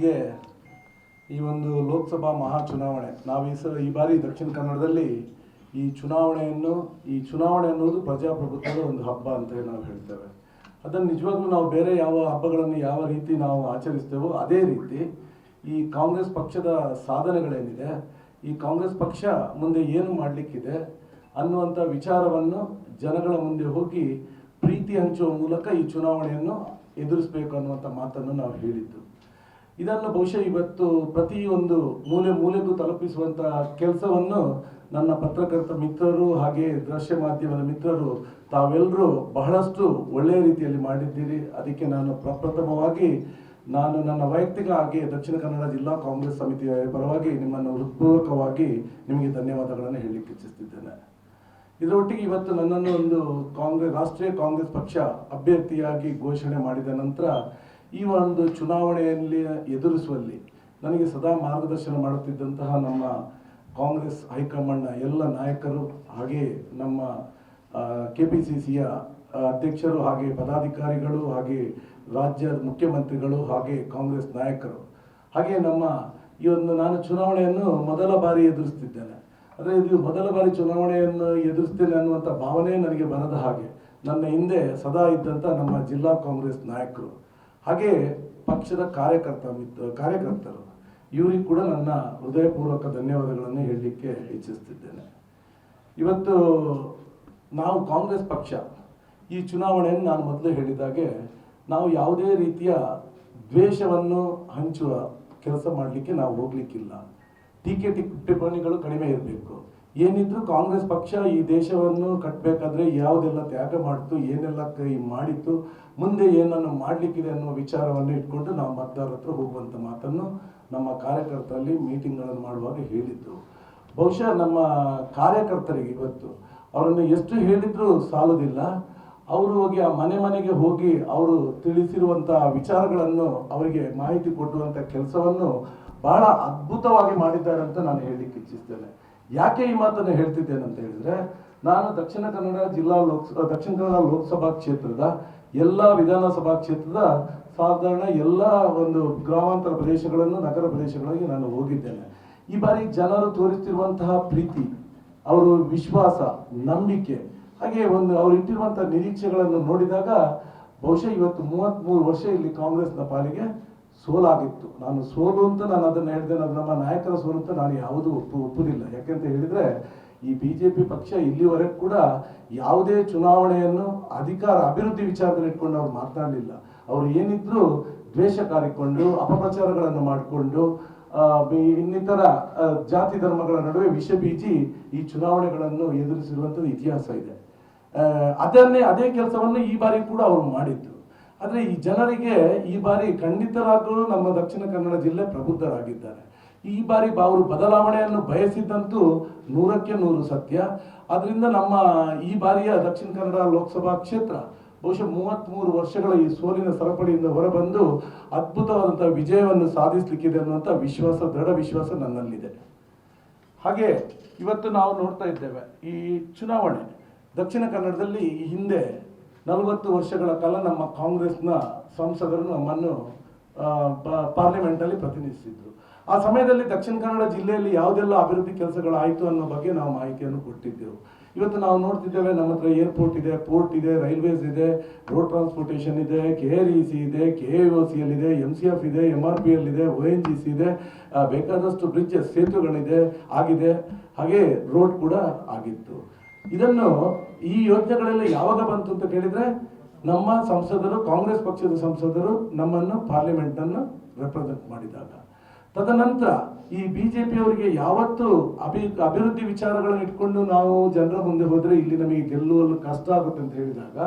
ಮೊದಲಿಗೆ ಈ ಒಂದು ಲೋಕಸಭಾ ಮಹಾ ಚುನಾವಣೆ, ನಾವು ಈ ಸಲ ಈ ಬಾರಿ ದಕ್ಷಿಣ ಕನ್ನಡದಲ್ಲಿ ಈ ಚುನಾವಣೆಯನ್ನು, ಈ ಚುನಾವಣೆ ಅನ್ನೋದು ಪ್ರಜಾಪ್ರಭುತ್ವದ ಒಂದು ಹಬ್ಬ ಅಂತ ನಾವು ಹೇಳ್ತೇವೆ. ಅದನ್ನು ನಿಜವಾಗ್ಲೂ ನಾವು ಬೇರೆ ಯಾವ ಹಬ್ಬಗಳನ್ನು ಯಾವ ರೀತಿ ನಾವು ಆಚರಿಸ್ತೇವೋ ಅದೇ ರೀತಿ ಈ ಕಾಂಗ್ರೆಸ್ ಪಕ್ಷದ ಸಾಧನೆಗಳೇನಿದೆ, ಈ ಕಾಂಗ್ರೆಸ್ ಪಕ್ಷ ಮುಂದೆ ಏನು ಮಾಡಲಿಕ್ಕಿದೆ ಅನ್ನುವಂಥ ವಿಚಾರವನ್ನು ಜನಗಳ ಮುಂದೆ ಹೋಗಿ ಪ್ರೀತಿ ಹಂಚುವ ಮೂಲಕ ಈ ಚುನಾವಣೆಯನ್ನು ಎದುರಿಸಬೇಕು ಅನ್ನುವಂಥ ಮಾತನ್ನು ನಾವು ಹೇಳಿದ್ದು. ಇದನ್ನು ಬಹುಶಃ ಇವತ್ತು ಪ್ರತಿಯೊಂದು ಮೂಲೆ ಮೂಲೆಗೂ ತಲುಪಿಸುವಂತಹ ಕೆಲಸವನ್ನು ನನ್ನ ಪತ್ರಕರ್ತ ಮಿತ್ರರು ಹಾಗೆ ದೃಶ್ಯ ಮಾಧ್ಯಮದ ಮಿತ್ರರು ತಾವೆಲ್ಲರೂ ಬಹಳಷ್ಟು ಒಳ್ಳೆಯ ರೀತಿಯಲ್ಲಿ ಮಾಡಿದ್ದೀರಿ. ಅದಕ್ಕೆ ನಾನು ಪ್ರಪ್ರಥಮವಾಗಿ ನಾನು ನನ್ನ ವೈಯಕ್ತಿಕ ಹಾಗೆ ದಕ್ಷಿಣ ಕನ್ನಡ ಜಿಲ್ಲಾ ಕಾಂಗ್ರೆಸ್ ಸಮಿತಿಯ ಪರವಾಗಿ ನಿಮ್ಮನ್ನು ಹೃತ್ಪೂರ್ವಕವಾಗಿ ನಿಮಗೆ ಧನ್ಯವಾದಗಳನ್ನು ಹೇಳಲಿಕ್ಕೆ ಇಚ್ಛಿಸ್ತಿದ್ದೇನೆ ಇದರೊಟ್ಟಿಗೆ ಇವತ್ತು ನನ್ನನ್ನು ಒಂದು ಕಾಂಗ್ರೆಸ್ ರಾಷ್ಟ್ರೀಯ ಕಾಂಗ್ರೆಸ್ ಪಕ್ಷ ಅಭ್ಯರ್ಥಿಯಾಗಿ ಘೋಷಣೆ ಮಾಡಿದ ನಂತರ ಈ ಒಂದು ಚುನಾವಣೆಯಲ್ಲಿ ಎದುರಿಸುವಲ್ಲಿ ನನಗೆ ಸದಾ ಮಾರ್ಗದರ್ಶನ ಮಾಡುತ್ತಿದ್ದಂತಹ ನಮ್ಮ ಕಾಂಗ್ರೆಸ್ ಹೈಕಮಾಂಡ್ನ ಎಲ್ಲ ನಾಯಕರು ಹಾಗೆ ನಮ್ಮ ಕೆ ಪಿ ಸಿ ಸಿಯ ಅಧ್ಯಕ್ಷರು ಹಾಗೆ ಪದಾಧಿಕಾರಿಗಳು ಹಾಗೆ ರಾಜ್ಯ ಮುಖ್ಯಮಂತ್ರಿಗಳು ಹಾಗೆ ಕಾಂಗ್ರೆಸ್ ನಾಯಕರು. ಹಾಗೆ ನಮ್ಮ ಈ ಒಂದು ನಾನು ಚುನಾವಣೆಯನ್ನು ಮೊದಲ ಬಾರಿ ಎದುರಿಸ್ತಿದ್ದೇನೆ. ಅಂದರೆ ಇದು ಮೊದಲ ಬಾರಿ ಚುನಾವಣೆಯನ್ನು ಎದುರಿಸ್ತೇನೆ ಅನ್ನುವಂಥ ಭಾವನೆ ನನಗೆ ಬರದ ಹಾಗೆ. ನನ್ನ ಹಿಂದೆ ಸದಾ ಇದ್ದಂಥ ನಮ್ಮ ಜಿಲ್ಲಾ ಕಾಂಗ್ರೆಸ್ ನಾಯಕರು. ಹಾಗೆ ಪಕ್ಷದ ಕಾರ್ಯಕರ್ತ ಕಾರ್ಯಕರ್ತರು, ಇವರಿಗೆ ಕೂಡ ನನ್ನ ಹೃದಯಪೂರ್ವಕ ಧನ್ಯವಾದಗಳನ್ನು ಹೇಳಲಿಕ್ಕೆ ಇಚ್ಛಿಸ್ತಿದ್ದೇನೆ. ಇವತ್ತು ನಾವು ಕಾಂಗ್ರೆಸ್ ಪಕ್ಷ, ಈ ಚುನಾವಣೆಯನ್ನು ನಾನು ಮೊದಲು ಹೇಳಿದಾಗೆ ನಾವು ಯಾವುದೇ ರೀತಿಯ ದ್ವೇಷವನ್ನು ಹಂಚುವ ಕೆಲಸ ಮಾಡಲಿಕ್ಕೆ ನಾವು ಹೋಗ್ಲಿಕ್ಕಿಲ್ಲ. ಟಿಕ್ ಟಿಪ್ಪಣಿಗಳು ಕಡಿಮೆ ಇರಬೇಕು. ಏನಿದ್ರು ಕಾಂಗ್ರೆಸ್ ಪಕ್ಷ ಈ ದೇಶವನ್ನು ಕಟ್ಟಬೇಕಾದ್ರೆ ಯಾವುದೆಲ್ಲ ತ್ಯಾಗ ಮಾಡಿತು, ಏನೆಲ್ಲ ಕೈ ಮಾಡಿತ್ತು, ಮುಂದೆ ಏನನ್ನು ಮಾಡಲಿಕ್ಕಿದೆ ಅನ್ನೋ ವಿಚಾರವನ್ನು ಇಟ್ಕೊಂಡು ನಾವು ಮತದಾರರ ಹತ್ರ ಹೋಗುವಂಥ ಮಾತನ್ನು ನಮ್ಮ ಕಾರ್ಯಕರ್ತರಲ್ಲಿ ಮೀಟಿಂಗ್ಗಳನ್ನು ಮಾಡುವಾಗ ಹೇಳಿದ್ರು. ಬಹುಶಃ ನಮ್ಮ ಕಾರ್ಯಕರ್ತರಿಗೆ ಇವತ್ತು ಅವರನ್ನು ಎಷ್ಟು ಹೇಳಿದ್ರು ಸಾಲೋದಿಲ್ಲ. ಅವರು ಹೋಗಿ ಆ ಮನೆ ಮನೆಗೆ ಹೋಗಿ ಅವರು ತಿಳಿಸಿರುವಂಥ ವಿಚಾರಗಳನ್ನು, ಅವರಿಗೆ ಮಾಹಿತಿ ಕೊಡುವಂಥ ಕೆಲಸವನ್ನು ಬಹಳ ಅದ್ಭುತವಾಗಿ ಮಾಡಿದ್ದಾರೆ ಅಂತ ನಾನು ಹೇಳಲಿಕ್ಕೆ ಇಚ್ಛಿಸ್ತೇನೆ. ಯಾಕೆ ಈ ಮಾತನ್ನು ಹೇಳ್ತಿದ್ದೇನೆ ಅಂತ ಹೇಳಿದ್ರೆ, ನಾನು ದಕ್ಷಿಣ ಕನ್ನಡ ಜಿಲ್ಲಾ ಲೋಕಸಭಾ ದಕ್ಷಿಣ ಕನ್ನಡ ಲೋಕಸಭಾ ಕ್ಷೇತ್ರದ ಎಲ್ಲ ವಿಧಾನಸಭಾ ಕ್ಷೇತ್ರದ ಸಾಧಾರಣ ಎಲ್ಲ ಒಂದು ಗ್ರಾಮಾಂತರ ಪ್ರದೇಶಗಳನ್ನು, ನಗರ ಪ್ರದೇಶಗಳಿಗೆ ನಾನು ಹೋಗಿದ್ದೇನೆ. ಈ ಬಾರಿ ಜನರು ತೋರಿಸ್ತಿರುವಂತಹ ಪ್ರೀತಿ, ಅವರು ವಿಶ್ವಾಸ, ನಂಬಿಕೆ, ಹಾಗೆ ಒಂದು ಅವರು ಇಟ್ಟಿರುವಂತಹ ನಿರೀಕ್ಷೆಗಳನ್ನು ನೋಡಿದಾಗ ಬಹುಶಃ ಇವತ್ತು ಮೂವತ್ತ್ಮೂರು ವರ್ಷ ಇಲ್ಲಿ ಕಾಂಗ್ರೆಸ್ನ ಪಾಲಿಗೆ ಸೋಲಾಗಿತ್ತು. ನಾನು ಸೋಲು ಅಂತ ನಾನು ಅದನ್ನು ಹೇಳಿದೆ ನಾನು ನಮ್ಮ ನಾಯಕರ ಸೋಲು ಅಂತ ನಾನು ಯಾವುದು ಒಪ್ಪು, ಒಪ್ಪುದಿಲ್ಲ. ಯಾಕೆಂತ ಹೇಳಿದ್ರೆ ಈ ಬಿ ಜೆ ಪಿ ಪಕ್ಷ ಇಲ್ಲಿವರೆಗೂ ಕೂಡ ಯಾವುದೇ ಚುನಾವಣೆಯನ್ನು ಅಧಿಕಾರ, ಅಭಿವೃದ್ಧಿ ವಿಚಾರದಲ್ಲಿ ಇಟ್ಕೊಂಡು ಅವ್ರು ಮಾತನಾಡಲಿಲ್ಲ ಅವರು ಏನಿದ್ರು ದ್ವೇಷ ಕಾರಿಕೊಂಡು, ಅಪಪ್ರಚಾರಗಳನ್ನು ಮಾಡಿಕೊಂಡು ಇನ್ನಿತರ ಜಾತಿ ಧರ್ಮಗಳ ನಡುವೆ ವಿಷ ಬೀಜಿ ಈ ಚುನಾವಣೆಗಳನ್ನು ಎದುರಿಸಿರುವಂಥದ್ದು ಇತಿಹಾಸ ಇದೆ. ಅದನ್ನೇ, ಅದೇ ಕೆಲಸವನ್ನು ಈ ಬಾರಿ ಕೂಡ ಅವರು ಮಾಡಿದ್ದು ಆದರೆ ಈ ಜನರಿಗೆ ಈ ಬಾರಿ ಖಂಡಿತರಾದರೂ ನಮ್ಮ ದಕ್ಷಿಣ ಕನ್ನಡ ಜಿಲ್ಲೆ ಪ್ರಬುದ್ಧರಾಗಿದ್ದಾರೆ. ಈ ಬಾರಿ ಅವರು ಬದಲಾವಣೆಯನ್ನು ಬಯಸಿದ್ದಂತೂ ನೂರಕ್ಕೆ ನೂರು ಸತ್ಯ. ಅದರಿಂದ ನಮ್ಮ ಈ ಬಾರಿಯ ದಕ್ಷಿಣ ಕನ್ನಡ ಲೋಕಸಭಾ ಕ್ಷೇತ್ರ ಬಹುಶಃ ಮೂವತ್ತ್ಮೂರು ವರ್ಷಗಳ ಈ ಸೋಲಿನ ಸರಪಳಿಯಿಂದ ಹೊರಬಂದು ಅದ್ಭುತವಾದಂಥ ವಿಜಯವನ್ನು ಸಾಧಿಸಲಿಕ್ಕಿದೆ ಅನ್ನುವಂಥ ವಿಶ್ವಾಸ, ದೃಢ ವಿಶ್ವಾಸ ನನ್ನಲ್ಲಿದೆ. ಹಾಗೆ ಇವತ್ತು ನಾವು ನೋಡ್ತಾ ಇದ್ದೇವೆ, ಈ ಚುನಾವಣೆ ದಕ್ಷಿಣ ಕನ್ನಡದಲ್ಲಿ ಹಿಂದೆ ನಲವತ್ತು ವರ್ಷಗಳ ಕಾಲ ನಮ್ಮ ಕಾಂಗ್ರೆಸ್ನ ಸಂಸದರು ನಮ್ಮನ್ನು ಪಾರ್ಲಿಮೆಂಟಲ್ಲಿ ಪ್ರತಿನಿಧಿಸಿದ್ರು. ಆ ಸಮಯದಲ್ಲಿ ದಕ್ಷಿಣ ಕನ್ನಡ ಜಿಲ್ಲೆಯಲ್ಲಿ ಯಾವುದೆಲ್ಲ ಅಭಿವೃದ್ಧಿ ಕೆಲಸಗಳಾಯಿತು ಅನ್ನೋ ಬಗ್ಗೆ ನಾವು ಮಾಹಿತಿಯನ್ನು ಕೊಟ್ಟಿದ್ದೆವು. ಇವತ್ತು ನಾವು ನೋಡ್ತಿದ್ದೇವೆ, ನಮ್ಮ ಹತ್ರ ಏರ್ಪೋರ್ಟ್ ಇದೆ, ಪೋರ್ಟ್ ಇದೆ, ರೈಲ್ವೇಸ್ ಇದೆ, ರೋಡ್ ಟ್ರಾನ್ಸ್ಪೋರ್ಟೇಷನ್ ಇದೆ, ಕೆ ಆರ್ ಇ ಸಿ ಇದೆ, ಕೆ ಒ ಸಿ ಎಲ್ ಇದೆ ಎಂ ಸಿ ಎಫ್ ಇದೆ ಎಂ ಆರ್ ಪಿ ಎಲ್ ಇದೆ, ಒ ಎನ್ ಜಿ ಸಿ ಇದೆ ಬೇಕಾದಷ್ಟು ಬ್ರಿಡ್ಜಸ್, ಸೇತುವೆಗಳಿದೆ, ಆಗಿದೆ. ಹಾಗೆ ರೋಡ್ ಕೂಡ ಆಗಿತ್ತು. ಇದನ್ನು ಈ ಯೋಜನೆಗಳೆಲ್ಲ ಯಾವಾಗ ಬಂತು ಅಂತ ಕೇಳಿದ್ರೆ ನಮ್ಮ ಸಂಸದರು, ಕಾಂಗ್ರೆಸ್ ಪಕ್ಷದ ಸಂಸದರು ನಮ್ಮನ್ನು ಪಾರ್ಲಿಮೆಂಟ್ ಅನ್ನು ರೆಪ್ರೆಸೆಂಟ್ ಮಾಡಿದಾಗ. ತದನಂತರ ಈ ಬಿಜೆಪಿಯವರಿಗೆ ಯಾವತ್ತು ಅಭಿ, ಅಭಿವೃದ್ಧಿ ವಿಚಾರಗಳನ್ನು ಇಟ್ಕೊಂಡು ನಾವು ಜನರ ಮುಂದೆ ಹೋದರೆ ಇಲ್ಲಿ ನಮಗೆ ಗೆಲ್ಲುವಲ್ಲಿ ಕಷ್ಟ ಆಗುತ್ತೆ ಅಂತ ಹೇಳಿದಾಗ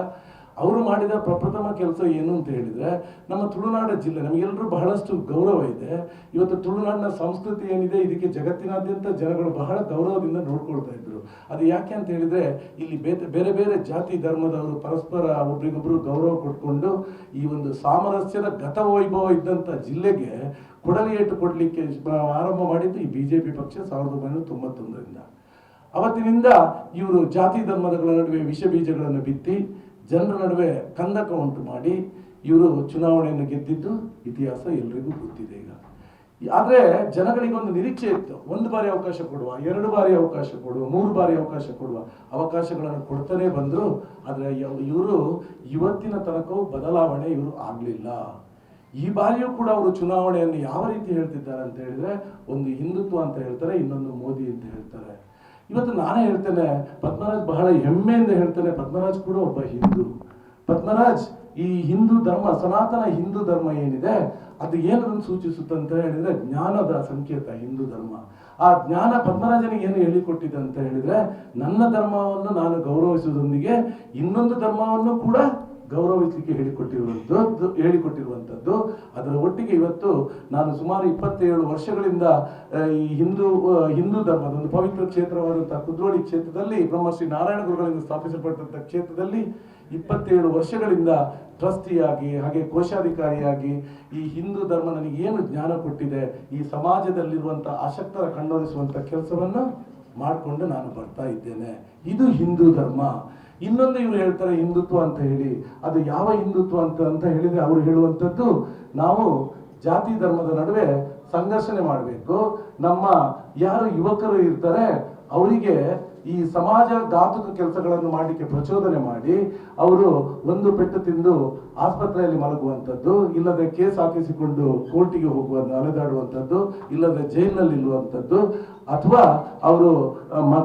ಅವರು ಮಾಡಿದ ಪ್ರಪ್ರಥಮ ಕೆಲಸ ಏನು ಅಂತ ಹೇಳಿದರೆ, ನಮ್ಮ ತುಳುನಾಡ ಜಿಲ್ಲೆ ನಮಗೆಲ್ಲರೂ ಬಹಳಷ್ಟು ಗೌರವ ಇದೆ. ಇವತ್ತು ತುಳುನಾಡಿನ ಸಂಸ್ಕೃತಿ ಏನಿದೆ, ಇದಕ್ಕೆ ಜಗತ್ತಿನಾದ್ಯಂತ ಜನಗಳು ಬಹಳ ಗೌರವದಿಂದ ನೋಡ್ಕೊಳ್ತಾ ಇದ್ದರು ಅದು ಯಾಕೆ ಅಂತ ಹೇಳಿದರೆ, ಇಲ್ಲಿ ಬೇರೆ ಬೇರೆ ಜಾತಿ ಧರ್ಮದವರು ಪರಸ್ಪರ ಒಬ್ರಿಗೊಬ್ರು ಗೌರವ ಕೊಟ್ಕೊಂಡು ಈ ಒಂದು ಸಾಮರಸ್ಯದ ಗತ ವೈಭವ ಇದ್ದಂಥ ಜಿಲ್ಲೆಗೆ ಕೊಡಲಿ ಏಟು ಕೊಡಲಿಕ್ಕೆ ಆರಂಭ ಮಾಡಿದ್ದು ಈ ಬಿ ಜೆ ಪಿ ಪಕ್ಷ ಸಾವಿರದ ಒಂಬೈನೂರ ತೊಂಬತ್ತೊಂದರಿಂದ. ಅವತ್ತಿನಿಂದ ಇವರು ಜಾತಿ ಧರ್ಮಗಳ ನಡುವೆ ವಿಷ ಬೀಜಗಳನ್ನು ಬಿತ್ತಿ ಜನರ ನಡುವೆ ಕಂದಕ ಉಂಟು ಮಾಡಿ ಇವರು ಚುನಾವಣೆಯನ್ನು ಗೆದ್ದಿದ್ದು ಇತಿಹಾಸ ಎಲ್ರಿಗೂ ಗೊತ್ತಿದೆ ಈಗ. ಆದರೆ ಜನಗಳಿಗೆ ಒಂದು ನಿರೀಕ್ಷೆ ಇತ್ತು. ಒಂದು ಬಾರಿ ಅವಕಾಶ ಕೊಡುವ, ಎರಡು ಬಾರಿ ಅವಕಾಶ ಕೊಡುವ, ಮೂರು ಬಾರಿ ಅವಕಾಶ ಕೊಡುವ ಅವಕಾಶಗಳನ್ನು ಕೊಡ್ತಾನೆ ಬಂದರು. ಆದರೆ ಇವರು ಇವತ್ತಿನ ತನಕವೂ ಬದಲಾವಣೆ ಇವರು ಆಗಲಿಲ್ಲ. ಈ ಬಾರಿಯೂ ಕೂಡ ಅವರು ಚುನಾವಣೆಯನ್ನು ಯಾವ ರೀತಿ ಹೇಳ್ತಿದ್ದಾರೆ ಅಂತ ಹೇಳಿದ್ರೆ, ಒಂದು ಹಿಂದುತ್ವ ಅಂತ ಹೇಳ್ತಾರೆ, ಇನ್ನೊಂದು ಮೋದಿ ಅಂತ ಹೇಳ್ತಾರೆ. ಇವತ್ತು ನಾನೇ ಹೇಳ್ತೇನೆ, ಪದ್ಮರಾಜ್ ಬಹಳ ಹೆಮ್ಮೆಯಿಂದ ಹೇಳ್ತೇನೆ, ಪದ್ಮರಾಜ್ ಕೂಡ ಒಬ್ಬ ಹಿಂದೂ. ಪದ್ಮರಾಜ್, ಈ ಹಿಂದೂ ಧರ್ಮ, ಸನಾತನ ಹಿಂದೂ ಧರ್ಮ ಏನಿದೆ, ಅದು ಏನದನ್ನು ಸೂಚಿಸುತ್ತೆ ಅಂತ ಹೇಳಿದ್ರೆ ಜ್ಞಾನದ ಸಂಕೇತ, ಹಿಂದೂ ಧರ್ಮ. ಆ ಜ್ಞಾನ ಪದ್ಮರಾಜನಿಗೆ ಏನು ಹೇಳಿಕೊಟ್ಟಿದೆ ಅಂತ ಹೇಳಿದ್ರೆ, ನನ್ನ ಧರ್ಮವನ್ನು ನಾನು ಗೌರವಿಸುವುದೊಂದಿಗೆ ಇನ್ನೊಂದು ಧರ್ಮವನ್ನು ಕೂಡ ಗೌರವಿಸಲಿಕ್ಕೆ ಹೇಳಿಕೊಟ್ಟಿರುವಂಥದ್ದು ಹೇಳಿಕೊಟ್ಟಿರುವಂಥದ್ದು ಅದರ ಒಟ್ಟಿಗೆ ಇವತ್ತು ನಾನು ಸುಮಾರು ಇಪ್ಪತ್ತೇಳು ವರ್ಷಗಳಿಂದ ಈ ಹಿಂದೂ ಹಿಂದೂ ಧರ್ಮದ ಒಂದು ಪವಿತ್ರ ಕ್ಷೇತ್ರವಾದಂಥ ಕುದ್ರೋಳಿ ಕ್ಷೇತ್ರದಲ್ಲಿ, ಬ್ರಹ್ಮಶ್ರೀ ನಾರಾಯಣ ಗುರುಗಳಿಂದ ಸ್ಥಾಪಿಸಲ್ಪಟ್ಟಂಥ ಕ್ಷೇತ್ರದಲ್ಲಿ ಇಪ್ಪತ್ತೇಳು ವರ್ಷಗಳಿಂದ ಟ್ರಸ್ಟಿಯಾಗಿ, ಹಾಗೆ ಕೋಶಾಧಿಕಾರಿಯಾಗಿ ಈ ಹಿಂದೂ ಧರ್ಮ ನನಗೆ ಏನು ಜ್ಞಾನ ಕೊಟ್ಟಿದೆ, ಈ ಸಮಾಜದಲ್ಲಿರುವಂಥ ಅಶಕ್ತರ ಕಣ್ಣೊರೆಸುವಂಥ ಕೆಲಸವನ್ನು ಮಾಡಿಕೊಂಡು ನಾನು ಬರ್ತಾ ಇದ್ದೇನೆ. ಇದು ಹಿಂದೂ ಧರ್ಮ. ಇನ್ನೊಂದು ಇವರು ಹೇಳ್ತಾರೆ ಹಿಂದುತ್ವ ಅಂತ ಹೇಳಿ. ಅದು ಯಾವ ಹಿಂದುತ್ವ ಅಂತ ಅಂತ ಹೇಳಿದ್ರೆ ಅವರು ಹೇಳುವಂಥದ್ದು ನಾವು ಜಾತಿ ಧರ್ಮದ ನಡುವೆ ಸಂಘರ್ಷಣೆ ಮಾಡಬೇಕು. ನಮ್ಮ ಯಾರು ಯುವಕರು ಇರ್ತಾರೆ, ಅವರಿಗೆ ಈ ಸಮಾಜ ಘಾತುಕ ಕೆಲಸಗಳನ್ನು ಮಾಡಲಿಕ್ಕೆ ಪ್ರಚೋದನೆ ಮಾಡಿ ಅವರು ಒಂದು ಪೆಟ್ಟು ತಿಂದು ಆಸ್ಪತ್ರೆಯಲ್ಲಿ ಮಲಗುವಂಥದ್ದು, ಇಲ್ಲದೆ ಕೇಸ್ ಹಾಕಿಸಿಕೊಂಡು ಕೋರ್ಟಿಗೆ ಹೋಗುವ ಅಲೆದಾಡುವಂಥದ್ದು, ಇಲ್ಲದೆ ಜೈಲಿನಲ್ಲಿ ಇರುವಂಥದ್ದು, ಅಥವಾ ಅವರು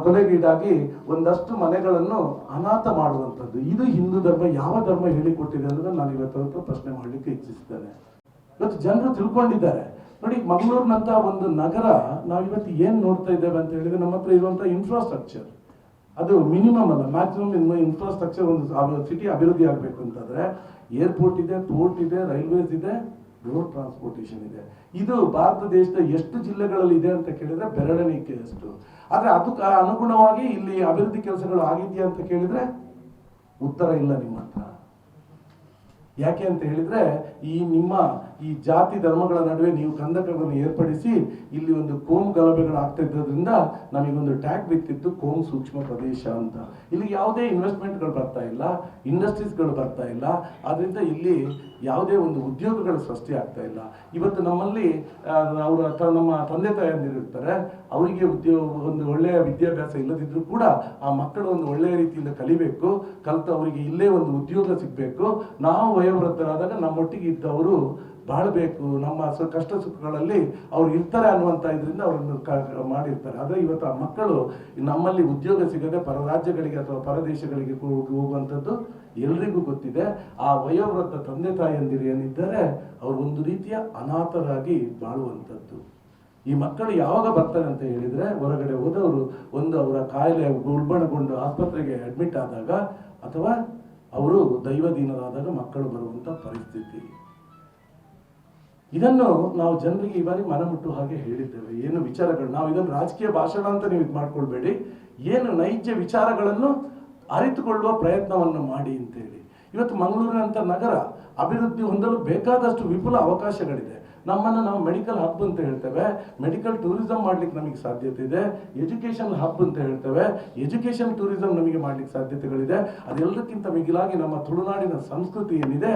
ಕೊಲೆಗೀಡಾಗಿ ಒಂದಷ್ಟು ಮನೆಗಳನ್ನು ಅನಾಥ ಮಾಡುವಂಥದ್ದು. ಇದು ಹಿಂದೂ ಧರ್ಮ ಯಾವ ಧರ್ಮ ಹೇಳಿಕೊಟ್ಟಿದೆ ಅನ್ನೋದನ್ನು ನಾನು ಇವತ್ತು ಪ್ರಶ್ನೆ ಮಾಡಲಿಕ್ಕೆ ಇಚ್ಛಿಸ್ತೇನೆ. ಇವತ್ತು ಜನರು ತಿಳ್ಕೊಂಡಿದ್ದಾರೆ. ನೋಡಿ, ಮಂಗಳೂರಿನಂತ ಒಂದು ನಗರ ನಾವು ಇವತ್ತು ಏನು ನೋಡ್ತಾ ಇದ್ದೇವೆ ಅಂತ ಹೇಳಿದ್ರೆ ನಮ್ಮ ಹತ್ರ ಇರುವಂತ ಇನ್ಫ್ರಾಸ್ಟ್ರಕ್ಚರ್ ಅದು ಮಿನಿಮಮ್ ಅಲ್ಲ ಮ್ಯಾಕ್ಸಿಮಮ್ ಇನ್ಫ್ರಾಸ್ಟ್ರಕ್ಚರ್ ಒಂದು ಸಿಟಿ ಅಭಿವೃದ್ಧಿ ಆಗಬೇಕು ಅಂತಂದ್ರೆ ಏರ್ಪೋರ್ಟ್ ಇದೆ ಪೋರ್ಟ್ ಇದೆ ರೈಲ್ವೇಸ್ ಇದೆ ರೋಡ್ ಟ್ರಾನ್ಸ್ಪೋರ್ಟೇಷನ್ ಇದೆ. ಇದು ಭಾರತ ದೇಶದ ಎಷ್ಟು ಜಿಲ್ಲೆಗಳಲ್ಲಿ ಇದೆ ಅಂತ ಕೇಳಿದ್ರೆ ಬೆರಳೆಣಿಕೆ ಅಷ್ಟು. ಆದರೆ ಅದಕ್ಕೆ ಅನುಗುಣವಾಗಿ ಇಲ್ಲಿ ಅಭಿವೃದ್ಧಿ ಕೆಲಸಗಳು ಆಗಿದೆಯಾ ಅಂತ ಕೇಳಿದ್ರೆ ಉತ್ತರ ಇಲ್ಲ ನಿಮ್ಮ ಹತ್ರ. ಯಾಕೆ ಅಂತ ಹೇಳಿದ್ರೆ ಈ ನಿಮ್ಮ ಈ ಜಾತಿ ಧರ್ಮಗಳ ನಡುವೆ ನೀವು ಕಂದಕವನ್ನು ಏರ್ಪಡಿಸಿ ಇಲ್ಲಿ ಒಂದು ಕೋಮ್ ಗಲಭೆಗಳು ಆಗ್ತಾ ನಮಗೊಂದು ಟ್ಯಾಗ್ ಬಿತ್ತಿತ್ತು ಕೋಮ್ ಸೂಕ್ಷ್ಮ ಪ್ರದೇಶ ಅಂತ. ಇಲ್ಲಿ ಯಾವುದೇ ಇನ್ವೆಸ್ಟ್ಮೆಂಟ್ಗಳು ಬರ್ತಾ ಇಲ್ಲ, ಇಂಡಸ್ಟ್ರೀಸ್ಗಳು ಬರ್ತಾ ಇಲ್ಲ. ಆದ್ರಿಂದ ಇಲ್ಲಿ ಯಾವುದೇ ಒಂದು ಉದ್ಯೋಗಗಳು ಸೃಷ್ಟಿ ಆಗ್ತಾ ಇಲ್ಲ. ಇವತ್ತು ನಮ್ಮಲ್ಲಿ ಅವರ ನಮ್ಮ ತಂದೆ ತಾಯಂದಿರಿರ್ತಾರೆ ಅವರಿಗೆ ಉದ್ಯೋಗ, ಒಂದು ಒಳ್ಳೆಯ ವಿದ್ಯಾಭ್ಯಾಸ ಇಲ್ಲದಿದ್ದರೂ ಕೂಡ ಆ ಮಕ್ಕಳು ಒಂದು ಒಳ್ಳೆಯ ರೀತಿಯಿಂದ ಕಲಿಬೇಕು. ಕಲಿತು ಅವರಿಗೆ ಇಲ್ಲೇ ಒಂದು ಉದ್ಯೋಗ ಸಿಗಬೇಕು. ನಾವು ವಯೋವೃದ್ಧರಾದಾಗ ನಮ್ಮೊಟ್ಟಿಗೆ ಇದ್ದವರು ಬಾಳಬೇಕು ನಮ್ಮ ಸ ಕಷ್ಟ ಸುಖಗಳಲ್ಲಿ ಅವ್ರು ಇರ್ತಾರೆ ಅನ್ನುವಂಥ ಇದರಿಂದ ಅವರನ್ನು ಮಾಡಿರ್ತಾರೆ. ಆದರೆ ಇವತ್ತು ಆ ಮಕ್ಕಳು ನಮ್ಮಲ್ಲಿ ಉದ್ಯೋಗ ಸಿಗದೆ ಪರ ರಾಜ್ಯಗಳಿಗೆ ಅಥವಾ ಪರದೇಶಗಳಿಗೆ ಹೋಗಿ ಹೋಗುವಂಥದ್ದು ಎಲ್ರಿಗೂ ಗೊತ್ತಿದೆ. ಆ ವಯೋವೃದ್ಧ ತಂದೆ ತಾಯಿಯಂದಿರು ಏನಿದ್ದಾರೆ ಅವರು ಒಂದು ರೀತಿಯ ಅನಾಥರಾಗಿ ಬಾಳುವಂಥದ್ದು. ಈ ಮಕ್ಕಳು ಯಾವಾಗ ಬರ್ತಾರೆ ಅಂತ ಹೇಳಿದರೆ ಹೊರಗಡೆ ಹೋದವರು ಒಂದು ಅವರ ಕಾಯಿಲೆ ಉಲ್ಬಣಗೊಂಡು ಆಸ್ಪತ್ರೆಗೆ ಅಡ್ಮಿಟ್ ಆದಾಗ ಅಥವಾ ಅವರು ದೈವದೀನರಾದಾಗ ಮಕ್ಕಳು ಬರುವಂಥ ಪರಿಸ್ಥಿತಿ. ಇದನ್ನು ನಾವು ಜನರಿಗೆ ಈ ಬಾರಿ ಮನಮುಟ್ಟು ಹಾಗೆ ಹೇಳಿದ್ದೇವೆ. ಏನು ವಿಚಾರಗಳು? ನಾವು ಇದನ್ನು ರಾಜಕೀಯ ಭಾಷಣ ಅಂತ ನೀವು ಇದು ಮಾಡ್ಕೊಳ್ಬೇಡಿ. ಏನು ನೈಜ ವಿಚಾರಗಳನ್ನು ಅರಿತುಕೊಳ್ಳುವ ಪ್ರಯತ್ನವನ್ನು ಮಾಡಿ ಅಂತೇಳಿ. ಇವತ್ತು ಮಂಗಳೂರಿನಂಥ ನಗರ ಅಭಿವೃದ್ಧಿ ಹೊಂದಲು ಬೇಕಾದಷ್ಟು ವಿಪುಲ ಅವಕಾಶಗಳಿದೆ. ನಮ್ಮನ್ನು ನಾವು ಮೆಡಿಕಲ್ ಹಬ್ ಅಂತ ಹೇಳ್ತೇವೆ. ಮೆಡಿಕಲ್ ಟೂರಿಸಂ ಮಾಡ್ಲಿಕ್ಕೆ ನಮಗೆ ಸಾಧ್ಯತೆ ಇದೆ. ಎಜುಕೇಷನ್ ಹಬ್ ಅಂತ ಹೇಳ್ತೇವೆ. ಎಜುಕೇಷನ್ ಟೂರಿಸಂ ನಮಗೆ ಮಾಡ್ಲಿಕ್ಕೆ ಸಾಧ್ಯತೆಗಳಿದೆ. ಅದೆಲ್ಲಕ್ಕಿಂತ ಮಿಗಿಲಾಗಿ ನಮ್ಮ ತುಳುನಾಡಿನ ಸಂಸ್ಕೃತಿ ಏನಿದೆ,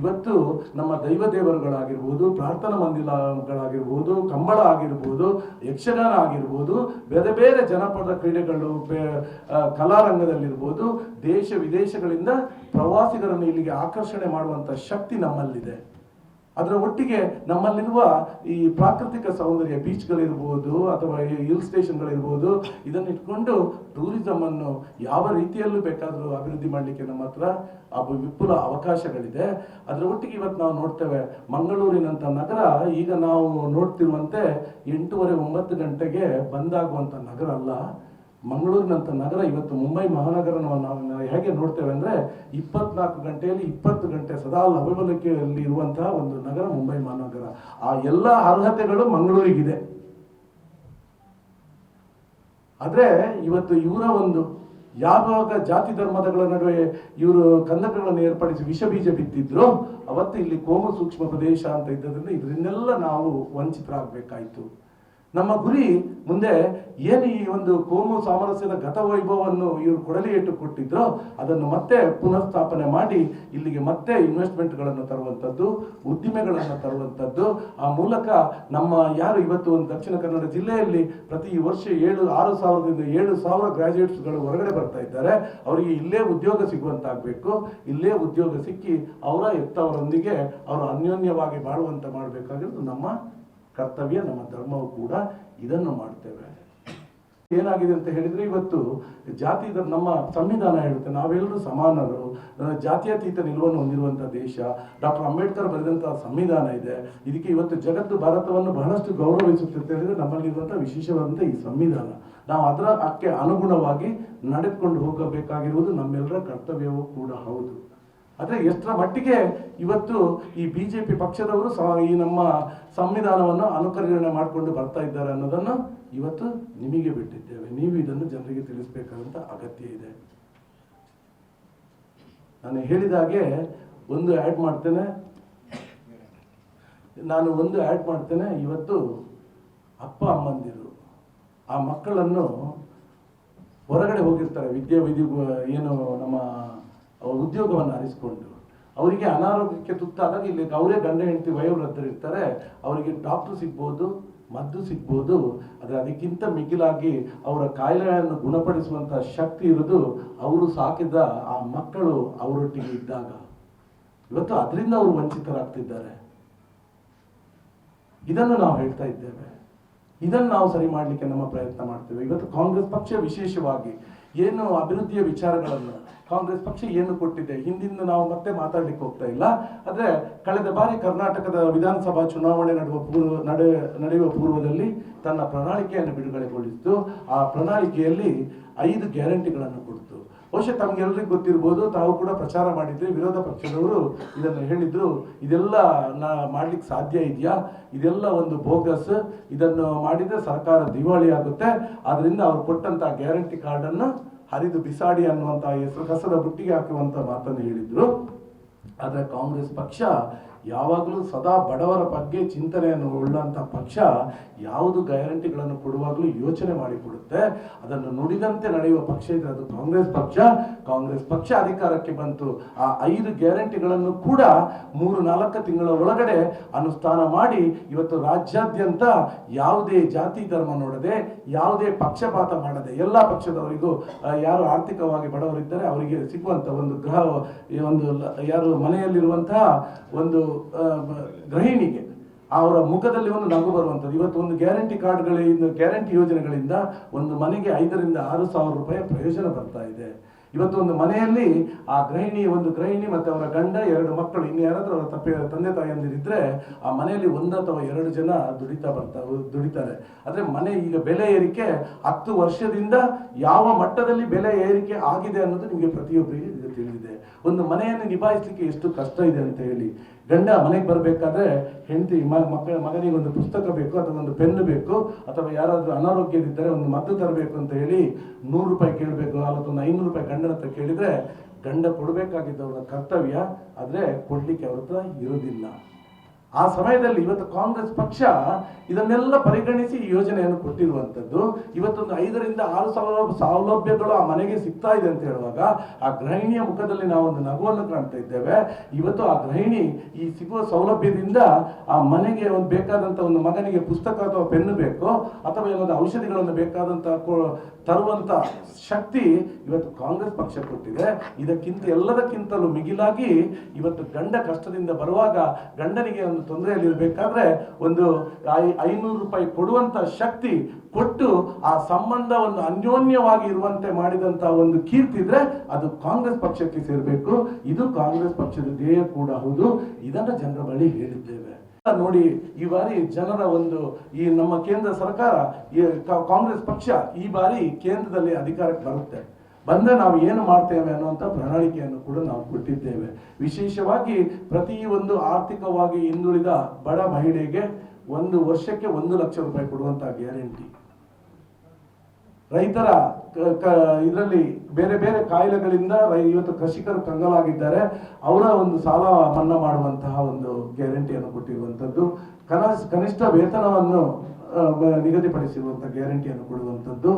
ಇವತ್ತು ನಮ್ಮ ದೈವ ದೇವರುಗಳಾಗಿರ್ಬೋದು, ಪ್ರಾರ್ಥನಾ ಮಂದಿರಗಳಾಗಿರ್ಬೋದು, ಕಂಬಳ ಆಗಿರ್ಬೋದು, ಯಕ್ಷಗಾನ ಆಗಿರ್ಬೋದು, ಬೇರೆ ಬೇರೆ ಜನಪದ ಕ್ರೀಡೆಗಳು ಕಲಾರಂಗದಲ್ಲಿರ್ಬೋದು, ದೇಶ ವಿದೇಶಗಳಿಂದ ಪ್ರವಾಸಿಗರನ್ನು ಇಲ್ಲಿಗೆ ಆಕರ್ಷಣೆ ಮಾಡುವಂಥ ಶಕ್ತಿ ನಮ್ಮಲ್ಲಿದೆ. ಅದರ ಒಟ್ಟಿಗೆ ನಮ್ಮಲ್ಲಿರುವ ಈ ಪ್ರಾಕೃತಿಕ ಸೌಂದರ್ಯ ಬೀಚ್ಗಳಿರ್ಬೋದು ಅಥವಾ ಈ ಹಿಲ್ ಸ್ಟೇಷನ್ಗಳಿರ್ಬೋದು, ಇದನ್ನು ಇಟ್ಕೊಂಡು ಟೂರಿಸಂ ಅನ್ನು ಯಾವ ರೀತಿಯಲ್ಲೂ ಬೇಕಾದರೂ ಅಭಿವೃದ್ಧಿ ಮಾಡಲಿಕ್ಕೆ ನಮ್ಮ ಹತ್ರ ವಿಪುಲ ಅವಕಾಶಗಳಿದೆ. ಅದರ ಒಟ್ಟಿಗೆ ಇವತ್ತು ನಾವು ನೋಡ್ತೇವೆ ಮಂಗಳೂರಿನಂಥ ನಗರ, ಈಗ ನಾವು ನೋಡ್ತಿರುವಂತೆ ಎಂಟೂವರೆ ಒಂಬತ್ತು ಗಂಟೆಗೆ ಬಂದಾಗುವಂಥ ನಗರ ಅಲ್ಲ. ಮಂಗಳೂರಿನಂಥ ನಗರ ಇವತ್ತು ಮುಂಬೈ ಮಹಾನಗರನ ನಾವು ಹೇಗೆ ನೋಡ್ತೇವೆ ಅಂದರೆ ಇಪ್ಪತ್ನಾಲ್ಕು ಗಂಟೆಯಲ್ಲಿ ಇಪ್ಪತ್ತು ಗಂಟೆ ಸದಾ ಲವಲವಿಕೆಯಲ್ಲಿ ಇರುವಂತಹ ಒಂದು ನಗರ ಮುಂಬೈ ಮಹಾನಗರ. ಆ ಎಲ್ಲ ಅರ್ಹತೆಗಳು ಮಂಗಳೂರಿಗಿದೆ. ಆದರೆ ಇವತ್ತು ಇವರ ಒಂದು ಯಾವಾಗ ಜಾತಿ ಧರ್ಮದಗಳ ನಡುವೆ ಇವರು ಕಂದಕಗಳನ್ನು ಏರ್ಪಡಿಸಿ ವಿಷ ಬೀಜ ಬಿತ್ತಿದ್ರು ಅವತ್ತು ಇಲ್ಲಿ ಕೋಮು ಸೂಕ್ಷ್ಮ ಪ್ರದೇಶ ಅಂತ ಇದ್ದದ್ರಿಂದ ಇದರಿಂದೆಲ್ಲ ನಾವು ವಂಚಿತರಾಗಬೇಕಾಯ್ತು. ನಮ್ಮ ಗುರಿ ಮುಂದೆ ಏನು ಈ ಒಂದು ಕೋಮು ಸಾಮರಸ್ಯದ ಗತವೈಭವವನ್ನು ಇವರು ಕೊಡಲಿ ಇಟ್ಟು ಕೊಟ್ಟಿದ್ರೋ ಅದನ್ನು ಮತ್ತೆ ಪುನಃಸ್ಥಾಪನೆ ಮಾಡಿ ಇಲ್ಲಿಗೆ ಮತ್ತೆ ಇನ್ವೆಸ್ಟ್ಮೆಂಟ್ಗಳನ್ನು ತರುವಂಥದ್ದು, ಉದ್ದಿಮೆಗಳನ್ನು ತರುವಂಥದ್ದು. ಆ ಮೂಲಕ ನಮ್ಮ ಯಾರು ಇವತ್ತು ಒಂದು ದಕ್ಷಿಣ ಕನ್ನಡ ಜಿಲ್ಲೆಯಲ್ಲಿ ಪ್ರತಿ ವರ್ಷ ಏಳು, ಆರು ಸಾವಿರದಿಂದ ಏಳು ಸಾವಿರ ಗ್ರಾಜುಯೇಟ್ಸ್ಗಳು ಹೊರಗಡೆ ಬರ್ತಾ ಇದ್ದಾರೆ. ಅವರಿಗೆ ಇಲ್ಲೇ ಉದ್ಯೋಗ ಸಿಗುವಂತಾಗಬೇಕು. ಇಲ್ಲೇ ಉದ್ಯೋಗ ಸಿಕ್ಕಿ ಅವರ ಎತ್ತವರೊಂದಿಗೆ ಅವರು ಅನ್ಯೋನ್ಯವಾಗಿ ಬಾಳುವಂತೆ ಮಾಡಬೇಕಾಗಿರೋದು ನಮ್ಮ ಕರ್ತವ್ಯ, ನಮ್ಮ ಧರ್ಮವು ಕೂಡ ಇದನ್ನು ಮಾಡ್ತೇವೆ. ಏನಾಗಿದೆ ಅಂತ ಹೇಳಿದ್ರೆ ಇವತ್ತು ಜಾತಿ ನಮ್ಮ ಸಂವಿಧಾನ ಹೇಳುತ್ತೆ, ನಾವೆಲ್ಲರೂ ಸಮಾನರು. ಜಾತ್ಯತೀತ ನಿಲುವನ್ನು ಹೊಂದಿರುವಂತಹ ದೇಶ ಡಾಕ್ಟರ್ ಅಂಬೇಡ್ಕರ್ ಬರೆದಂತಹ ಸಂವಿಧಾನ ಇದೆ. ಇದಕ್ಕೆ ಇವತ್ತು ಜಗತ್ತು ಭಾರತವನ್ನು ಬಹಳಷ್ಟು ಗೌರವಿಸುತ್ತೆ ಅಂತ ಹೇಳಿದ್ರೆ ನಮ್ಮಲ್ಲಿರುವಂತಹ ವಿಶೇಷವಾದಂತಹ ಈ ಸಂವಿಧಾನ. ನಾವು ಅದರ ಅಕ್ಕೆ ಅನುಗುಣವಾಗಿ ನಡೆದುಕೊಂಡು ಹೋಗಬೇಕಾಗಿರುವುದು ನಮ್ಮೆಲ್ಲರ ಕರ್ತವ್ಯವೂ ಕೂಡ ಹೌದು. ಆದರೆ ಎಷ್ಟರ ಮಟ್ಟಿಗೆ ಇವತ್ತು ಈ ಬಿಜೆಪಿ ಪಕ್ಷದವರು ಸ- ಈ ನಮ್ಮ ಸಂವಿಧಾನವನ್ನು ಅನುಕರಣೆ ಮಾಡಿಕೊಂಡು ಬರ್ತಾ ಇದ್ದಾರೆ ಅನ್ನೋದನ್ನು ಇವತ್ತು ನಿಮಗೆ ಬಿಟ್ಟಿದ್ದೇವೆ. ನೀವು ಇದನ್ನು ಜನರಿಗೆ ತಿಳಿಸಬೇಕಾದಂತ ಅಗತ್ಯ ಇದೆ. ನಾನು ಹೇಳಿದಾಗೆ ಒಂದು ಆ್ಯಡ್ ಮಾಡ್ತೇನೆ. ನಾನು ಒಂದು ಆ್ಯಡ್ ಮಾಡ್ತೇನೆ. ಇವತ್ತು ಅಪ್ಪ, ಅಮ್ಮಂದಿರು, ಆ ಮಕ್ಕಳನ್ನು ಹೊರಗಡೆ ಹೋಗಿರ್ತಾರೆ. ವಿದ್ಯೆ ವಿಧಿ ಏನು ನಮ್ಮ ಉದ್ಯೋಗವನ್ನು ಆರಿಸಿಕೊಂಡು ಅವರಿಗೆ ಅನಾರೋಗ್ಯಕ್ಕೆ ತುತ್ತಾದಾಗ ಇಲ್ಲಿ ಅವರೇ ಗಂಡ ಹೆಂಡತಿ ವಯೋವೃದ್ಧರು ಇರ್ತಾರೆ ಅವರಿಗೆ ಡಾಕ್ಟರ್ ಸಿಗ್ಬೋದು, ಮದ್ದು ಸಿಗ್ಬೋದು, ಆದರೆ ಅದಕ್ಕಿಂತ ಮಿಗಿಲಾಗಿ ಅವರ ಕಾಯಿಲೆಗಳನ್ನು ಗುಣಪಡಿಸುವಂಥ ಶಕ್ತಿ ಇರೋದು ಅವರು ಸಾಕಿದ ಆ ಮಕ್ಕಳು ಅವರೊಟ್ಟಿಗೆ ಇದ್ದಾಗ. ಇವತ್ತು ಅದರಿಂದ ಅವರು ವಂಚಿತರಾಗ್ತಿದ್ದಾರೆ. ಇದನ್ನು ನಾವು ಹೇಳ್ತಾ ಇದ್ದೇವೆ. ಇದನ್ನು ನಾವು ಸರಿ ಮಾಡಲಿಕ್ಕೆ ನಮ್ಮ ಪ್ರಯತ್ನ ಮಾಡ್ತೇವೆ. ಇವತ್ತು ಕಾಂಗ್ರೆಸ್ ಪಕ್ಷ ವಿಶೇಷವಾಗಿ ಏನು ಅಭಿವೃದ್ಧಿಯ ವಿಚಾರಗಳನ್ನು ಕಾಂಗ್ರೆಸ್ ಪಕ್ಷ ಏನು ಕೊಟ್ಟಿದೆ? ಹಿಂದಿಂದ ನಾವು ಮತ್ತೆ ಮಾತಾಡಲಿಕ್ಕೆ ಹೋಗ್ತಾ ಇಲ್ಲ. ಆದರೆ ಕಳೆದ ಬಾರಿ ಕರ್ನಾಟಕದ ವಿಧಾನಸಭಾ ಚುನಾವಣೆ ನಡೆಯುವ ಪೂರ್ವ, ನಡೆ, ನಡೆಯುವ ಪೂರ್ವದಲ್ಲಿ ತನ್ನ ಪ್ರಣಾಳಿಕೆಯನ್ನು ಬಿಡುಗಡೆಗೊಳಿಸಿತು. ಆ ಪ್ರಣಾಳಿಕೆಯಲ್ಲಿ ಐದು ಗ್ಯಾರಂಟಿಗಳನ್ನು ಕೊಡ್ತು. ಬಹುಶಃ ತಮಗೆಲ್ಲರಿಗೂ ಗೊತ್ತಿರ್ಬೋದು, ತಾವು ಕೂಡ ಪ್ರಚಾರ ಮಾಡಿದ್ರಿ ವಿರೋಧ ಪಕ್ಷದವರು ಇದನ್ನು ಹೇಳಿದ್ರು, ಇದೆಲ್ಲ ನಾ ಮಾಡ್ಲಿಕ್ಕೆ ಸಾಧ್ಯ ಇದೆಯಾ? ಇದೆಲ್ಲ ಒಂದು ಬೋಗಸ್. ಇದನ್ನು ಮಾಡಿದರೆ ಸರ್ಕಾರ ದಿವಾಳಿ ಆಗುತ್ತೆ. ಆದ್ದರಿಂದ ಅವ್ರು ಕೊಟ್ಟಂತ ಗ್ಯಾರಂಟಿ ಕಾರ್ಡ್ ಅನ್ನು ಹರಿದು ಬಿಸಾಡಿ ಅನ್ನುವಂತಹ ಹೆಸರು ಕಸದ ಬುಟ್ಟಿಗೆ ಹಾಕುವಂತ ಮಾತನ್ನು ಹೇಳಿದ್ರು. ಆದರೆ ಕಾಂಗ್ರೆಸ್ ಪಕ್ಷ ಯಾವಾಗಲೂ ಸದಾ ಬಡವರ ಬಗ್ಗೆ ಚಿಂತನೆಯನ್ನು ಉಳ್ಳಂಥ ಪಕ್ಷ ಯಾವುದು ಗ್ಯಾರಂಟಿಗಳನ್ನು ಕೊಡುವಾಗಲೂ ಯೋಚನೆ ಮಾಡಿಕೊಡುತ್ತೆ. ಅದನ್ನು ನುಡಿದಂತೆ ನಡೆಯುವ ಪಕ್ಷ ಇದ್ರೆ ಅದು ಕಾಂಗ್ರೆಸ್ ಪಕ್ಷ. ಕಾಂಗ್ರೆಸ್ ಪಕ್ಷ ಅಧಿಕಾರಕ್ಕೆ ಬಂತು. ಆ ಐದು ಗ್ಯಾರಂಟಿಗಳನ್ನು ಕೂಡ ಮೂರು ನಾಲ್ಕು ತಿಂಗಳ ಒಳಗಡೆ ಅನುಷ್ಠಾನ ಮಾಡಿ ಇವತ್ತು ರಾಜ್ಯಾದ್ಯಂತ ಯಾವುದೇ ಜಾತಿ ಧರ್ಮ ನೋಡದೆ, ಯಾವುದೇ ಪಕ್ಷಪಾತ ಮಾಡದೆ, ಎಲ್ಲ ಪಕ್ಷದವರಿಗೂ ಯಾರು ಆರ್ಥಿಕವಾಗಿ ಬಡವರಿದ್ದಾರೆ ಅವರಿಗೆ ಸಿಗುವಂತ ಒಂದು ಗೃಹ ಒಂದು ಯಾರು ಮನೆಯಲ್ಲಿರುವಂತಹ ಒಂದು ಗೃಹಿಣಿಗೆ ಅವರ ಮುಖದಲ್ಲಿ ಒಂದು ನಗು ಬರುವಂಥದ್ದು. ಇವತ್ತು ಒಂದು ಗ್ಯಾರಂಟಿ ಕಾರ್ಡ್ಗಳಿಂದ ಗ್ಯಾರಂಟಿ ಯೋಜನೆಗಳಿಂದ ಒಂದು ಮನೆಗೆ ಐದರಿಂದ ಆರು ಸಾವಿರ ರೂಪಾಯಿ ಪ್ರಯೋಜನ ಬರ್ತಾ ಇದೆ. ಇವತ್ತು ಒಂದು ಮನೆಯಲ್ಲಿ ಆ ಗೃಹಿಣಿ, ಒಂದು ಗೃಹಿಣಿ ಮತ್ತೆ ಅವರ ಗಂಡ, ಎರಡು ಮಕ್ಕಳು, ಇನ್ನು ಯಾರಾದರೂ ಅವರ ತಪ್ಪಿ, ತಂದೆ, ತಾಯಿಯಂದಿರಿದ್ರೆ ಆ ಮನೆಯಲ್ಲಿ ಒಂದು ಅಥವಾ ಎರಡು ಜನ ದುಡಿತಾ ಬರ್ತಾ, ದುಡಿತಾರೆ. ಆದರೆ ಮನೆ ಈಗ ಬೆಲೆ ಏರಿಕೆ ಹತ್ತು ವರ್ಷದಿಂದ ಯಾವ ಮಟ್ಟದಲ್ಲಿ ಬೆಲೆ ಏರಿಕೆ ಆಗಿದೆ ಅನ್ನೋದು ನಿಮಗೆ ಪ್ರತಿಯೊಬ್ಬರಿಗೆ ತಿಳಿದಿದೆ. ಒಂದು ಮನೆಯನ್ನು ನಿಭಾಯಿಸಲಿಕ್ಕೆ ಎಷ್ಟು ಕಷ್ಟ ಇದೆ ಅಂತ ಹೇಳಿ. ಗಂಡ ಮನೆಗೆ ಬರಬೇಕಾದ್ರೆ ಹೆಂಡತಿ ಮಕ್ಕಳ ಮಗನಿಗೆ ಒಂದು ಪುಸ್ತಕ ಬೇಕು ಅಥವಾ ಒಂದು ಪೆನ್ ಬೇಕು, ಅಥವಾ ಯಾರಾದರೂ ಅನಾರೋಗ್ಯದಿದ್ದರೆ ಒಂದು ಮದ್ದು ತರಬೇಕು ಅಂತ ಹೇಳಿ ನೂರು ರೂಪಾಯಿ ಕೇಳಬೇಕು ಒಂದು ಐನೂರು ರೂಪಾಯಿ ಗಂಡನ ಹತ್ರ ಕೇಳಿದ್ರೆ ಗಂಡ ಕೊಡಬೇಕಾಗಿದ್ದವರ ಕರ್ತವ್ಯ, ಆದರೆ ಕೊಡಲಿಕ್ಕೆ ಅವ್ರ ಹತ್ರ ಇರೋದಿಲ್ಲ ಆ ಸಮಯದಲ್ಲಿ ಇವತ್ತು ಕಾಂಗ್ರೆಸ್ ಪಕ್ಷ ಇದನ್ನೆಲ್ಲ ಪರಿಗಣಿಸಿ ಈ ಯೋಜನೆಯನ್ನು ಕೊಟ್ಟಿರುವಂತದ್ದು ಇವತ್ತೊಂದು ಐದರಿಂದ ಆರು ಸಾವಿರ ಸೌಲಭ್ಯಗಳು ಆ ಮನೆಗೆ ಸಿಗ್ತಾ ಇದೆ ಅಂತ ಹೇಳುವಾಗ ಆ ಗೃಹಿಣಿಯ ಮುಖದಲ್ಲಿ ನಾವು ಒಂದು ನಗುವನ್ನು ಕಾಣ್ತಾ ಇದ್ದೇವೆ. ಇವತ್ತು ಆ ಗೃಹಿಣಿ ಈ ಸಿಗುವ ಸೌಲಭ್ಯದಿಂದ ಆ ಮನೆಗೆ ಒಂದು ಬೇಕಾದಂತ ಒಂದು ಮಗನಿಗೆ ಪುಸ್ತಕ ಅಥವಾ ಪೆನ್ನು ಬೇಕು ಅಥವಾ ಏನಾದ್ರು ಔಷಧಿಗಳನ್ನು ಬೇಕಾದಂತ ಕೊ- ತರುವಂತ ಶಕ್ತಿ ಇವತ್ತು ಕಾಂಗ್ರೆಸ್ ಪಕ್ಷ ಕೊಟ್ಟಿದೆ. ಇದಕ್ಕಿಂತ ಎಲ್ಲದಕ್ಕಿಂತಲೂ ಮಿಗಿಲಾಗಿ ಇವತ್ತು ಗಂಡ ಕಷ್ಟದಿಂದ ಬರುವಾಗ ಗಂಡನಿಗೆ ಒಂದು ತೊಂದರೆಯಲ್ಲಿ ಇರಬೇಕಾದ್ರೆ ಒಂದು ಐನೂರು ರೂಪಾಯಿ ಕೊಡುವಂಥ ಶಕ್ತಿ ಕೊಟ್ಟು ಆ ಸಂಬಂಧವನ್ನು ಅನ್ಯೋನ್ಯವಾಗಿ ಇರುವಂತೆ ಮಾಡಿದಂಥ ಒಂದು ಕೀರ್ತಿ ಇದ್ರೆ ಅದು ಕಾಂಗ್ರೆಸ್ ಪಕ್ಷಕ್ಕೆ ಸೇರಬೇಕು. ಇದು ಕಾಂಗ್ರೆಸ್ ಪಕ್ಷದ ಧ್ಯೇಯ ಕೂಡ ಹೌದು. ಇದನ್ನು ಜನರ ಬಳಿ ಹೇಳಿದ್ದೇವೆ. ನೋಡಿ, ಈ ಬಾರಿ ಜನರ ಒಂದು ಈ ನಮ್ಮ ಕೇಂದ್ರ ಸರ್ಕಾರ, ಈ ಕಾಂಗ್ರೆಸ್ ಪಕ್ಷ ಈ ಬಾರಿ ಕೇಂದ್ರದಲ್ಲಿ ಅಧಿಕಾರಕ್ಕೆ ಬರುತ್ತೆ. ಬಂದ್ರೆ ನಾವು ಏನು ಮಾಡ್ತೇವೆ ಅನ್ನುವಂಥ ಪ್ರಣಾಳಿಕೆಯನ್ನು ಕೂಡ ನಾವು ಕೊಟ್ಟಿದ್ದೇವೆ. ವಿಶೇಷವಾಗಿ ಪ್ರತಿ ಒಂದು ಆರ್ಥಿಕವಾಗಿ ಹಿಂದುಳಿದ ಬಡ ಮಹಿಳೆಗೆ ಒಂದು ವರ್ಷಕ್ಕೆ ಒಂದು ಲಕ್ಷ ರೂಪಾಯಿ ಕೊಡುವಂತ ಗ್ಯಾರಂಟಿ. ರೈತರ ಇದರಲ್ಲಿ ಬೇರೆ ಬೇರೆ ಕಾಯಿಲೆಗಳಿಂದ ಇವತ್ತು ಕೃಷಿಕರು ಕಂಗಲಾಗಿದ್ದಾರೆ. ಅವರ ಒಂದು ಸಾಲ ಮನ್ನಾ ಮಾಡುವಂತಹ ಒಂದು ಗ್ಯಾರಂಟಿಯನ್ನು ಕೊಟ್ಟಿರುವಂಥದ್ದು. ಕನಸ್, ಕನಿಷ್ಠ ವೇತನವನ್ನು ನಿಗದಿಪಡಿಸಿರುವಂಥ ಗ್ಯಾರಂಟಿಯನ್ನು ಕೊಡುವಂಥದ್ದು.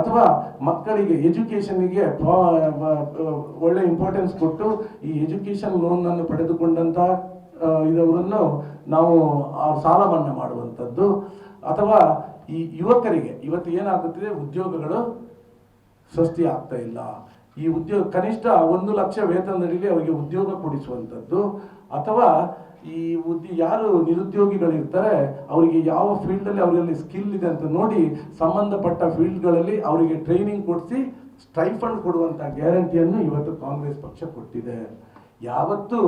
ಅಥವಾ ಮಕ್ಕಳಿಗೆ ಎಜುಕೇಷನ್ಗೆ ಒಳ್ಳೆ ಇಂಪಾರ್ಟೆನ್ಸ್ ಕೊಟ್ಟು ಈ ಎಜುಕೇಷನ್ ಲೋನನ್ನು ಪಡೆದುಕೊಂಡಂಥ ಇದವರನ್ನು ನಾವು, ಆ ಸಾಲ ಮನ್ನಾ ಮಾಡುವಂಥದ್ದು. ಅಥವಾ ಈ ಯುವಕರಿಗೆ, ಇವತ್ತು ಏನಾಗುತ್ತಿದೆ, ಉದ್ಯೋಗಗಳು ಸೃಷ್ಟಿ ಆಗ್ತಾ ಇಲ್ಲ. ಈ ಉದ್ಯೋಗ ಕನಿಷ್ಠ ಒಂದು ಲಕ್ಷ ವೇತನದಲ್ಲಿ ಅವರಿಗೆ ಉದ್ಯೋಗ ಕೊಡಿಸುವಂಥದ್ದು. ಅಥವಾ ಈ ಉದ್ಯ ಯಾರು ನಿರುದ್ಯೋಗಿಗಳಿರ್ತಾರೆ, ಅವರಿಗೆ ಯಾವ ಫೀಲ್ಡಲ್ಲಿ ಅವರಲ್ಲಿ ಸ್ಕಿಲ್ ಇದೆ ಅಂತ ನೋಡಿ ಸಂಬಂಧಪಟ್ಟ ಫೀಲ್ಡ್ಗಳಲ್ಲಿ ಅವರಿಗೆ ಟ್ರೈನಿಂಗ್ ಕೊಡಿಸಿ ಸ್ಟೈಫಂಡ್ ಕೊಡುವಂಥ ಗ್ಯಾರಂಟಿಯನ್ನು ಇವತ್ತು ಕಾಂಗ್ರೆಸ್ ಪಕ್ಷ ಕೊಟ್ಟಿದೆ. ಯಾವತ್ತು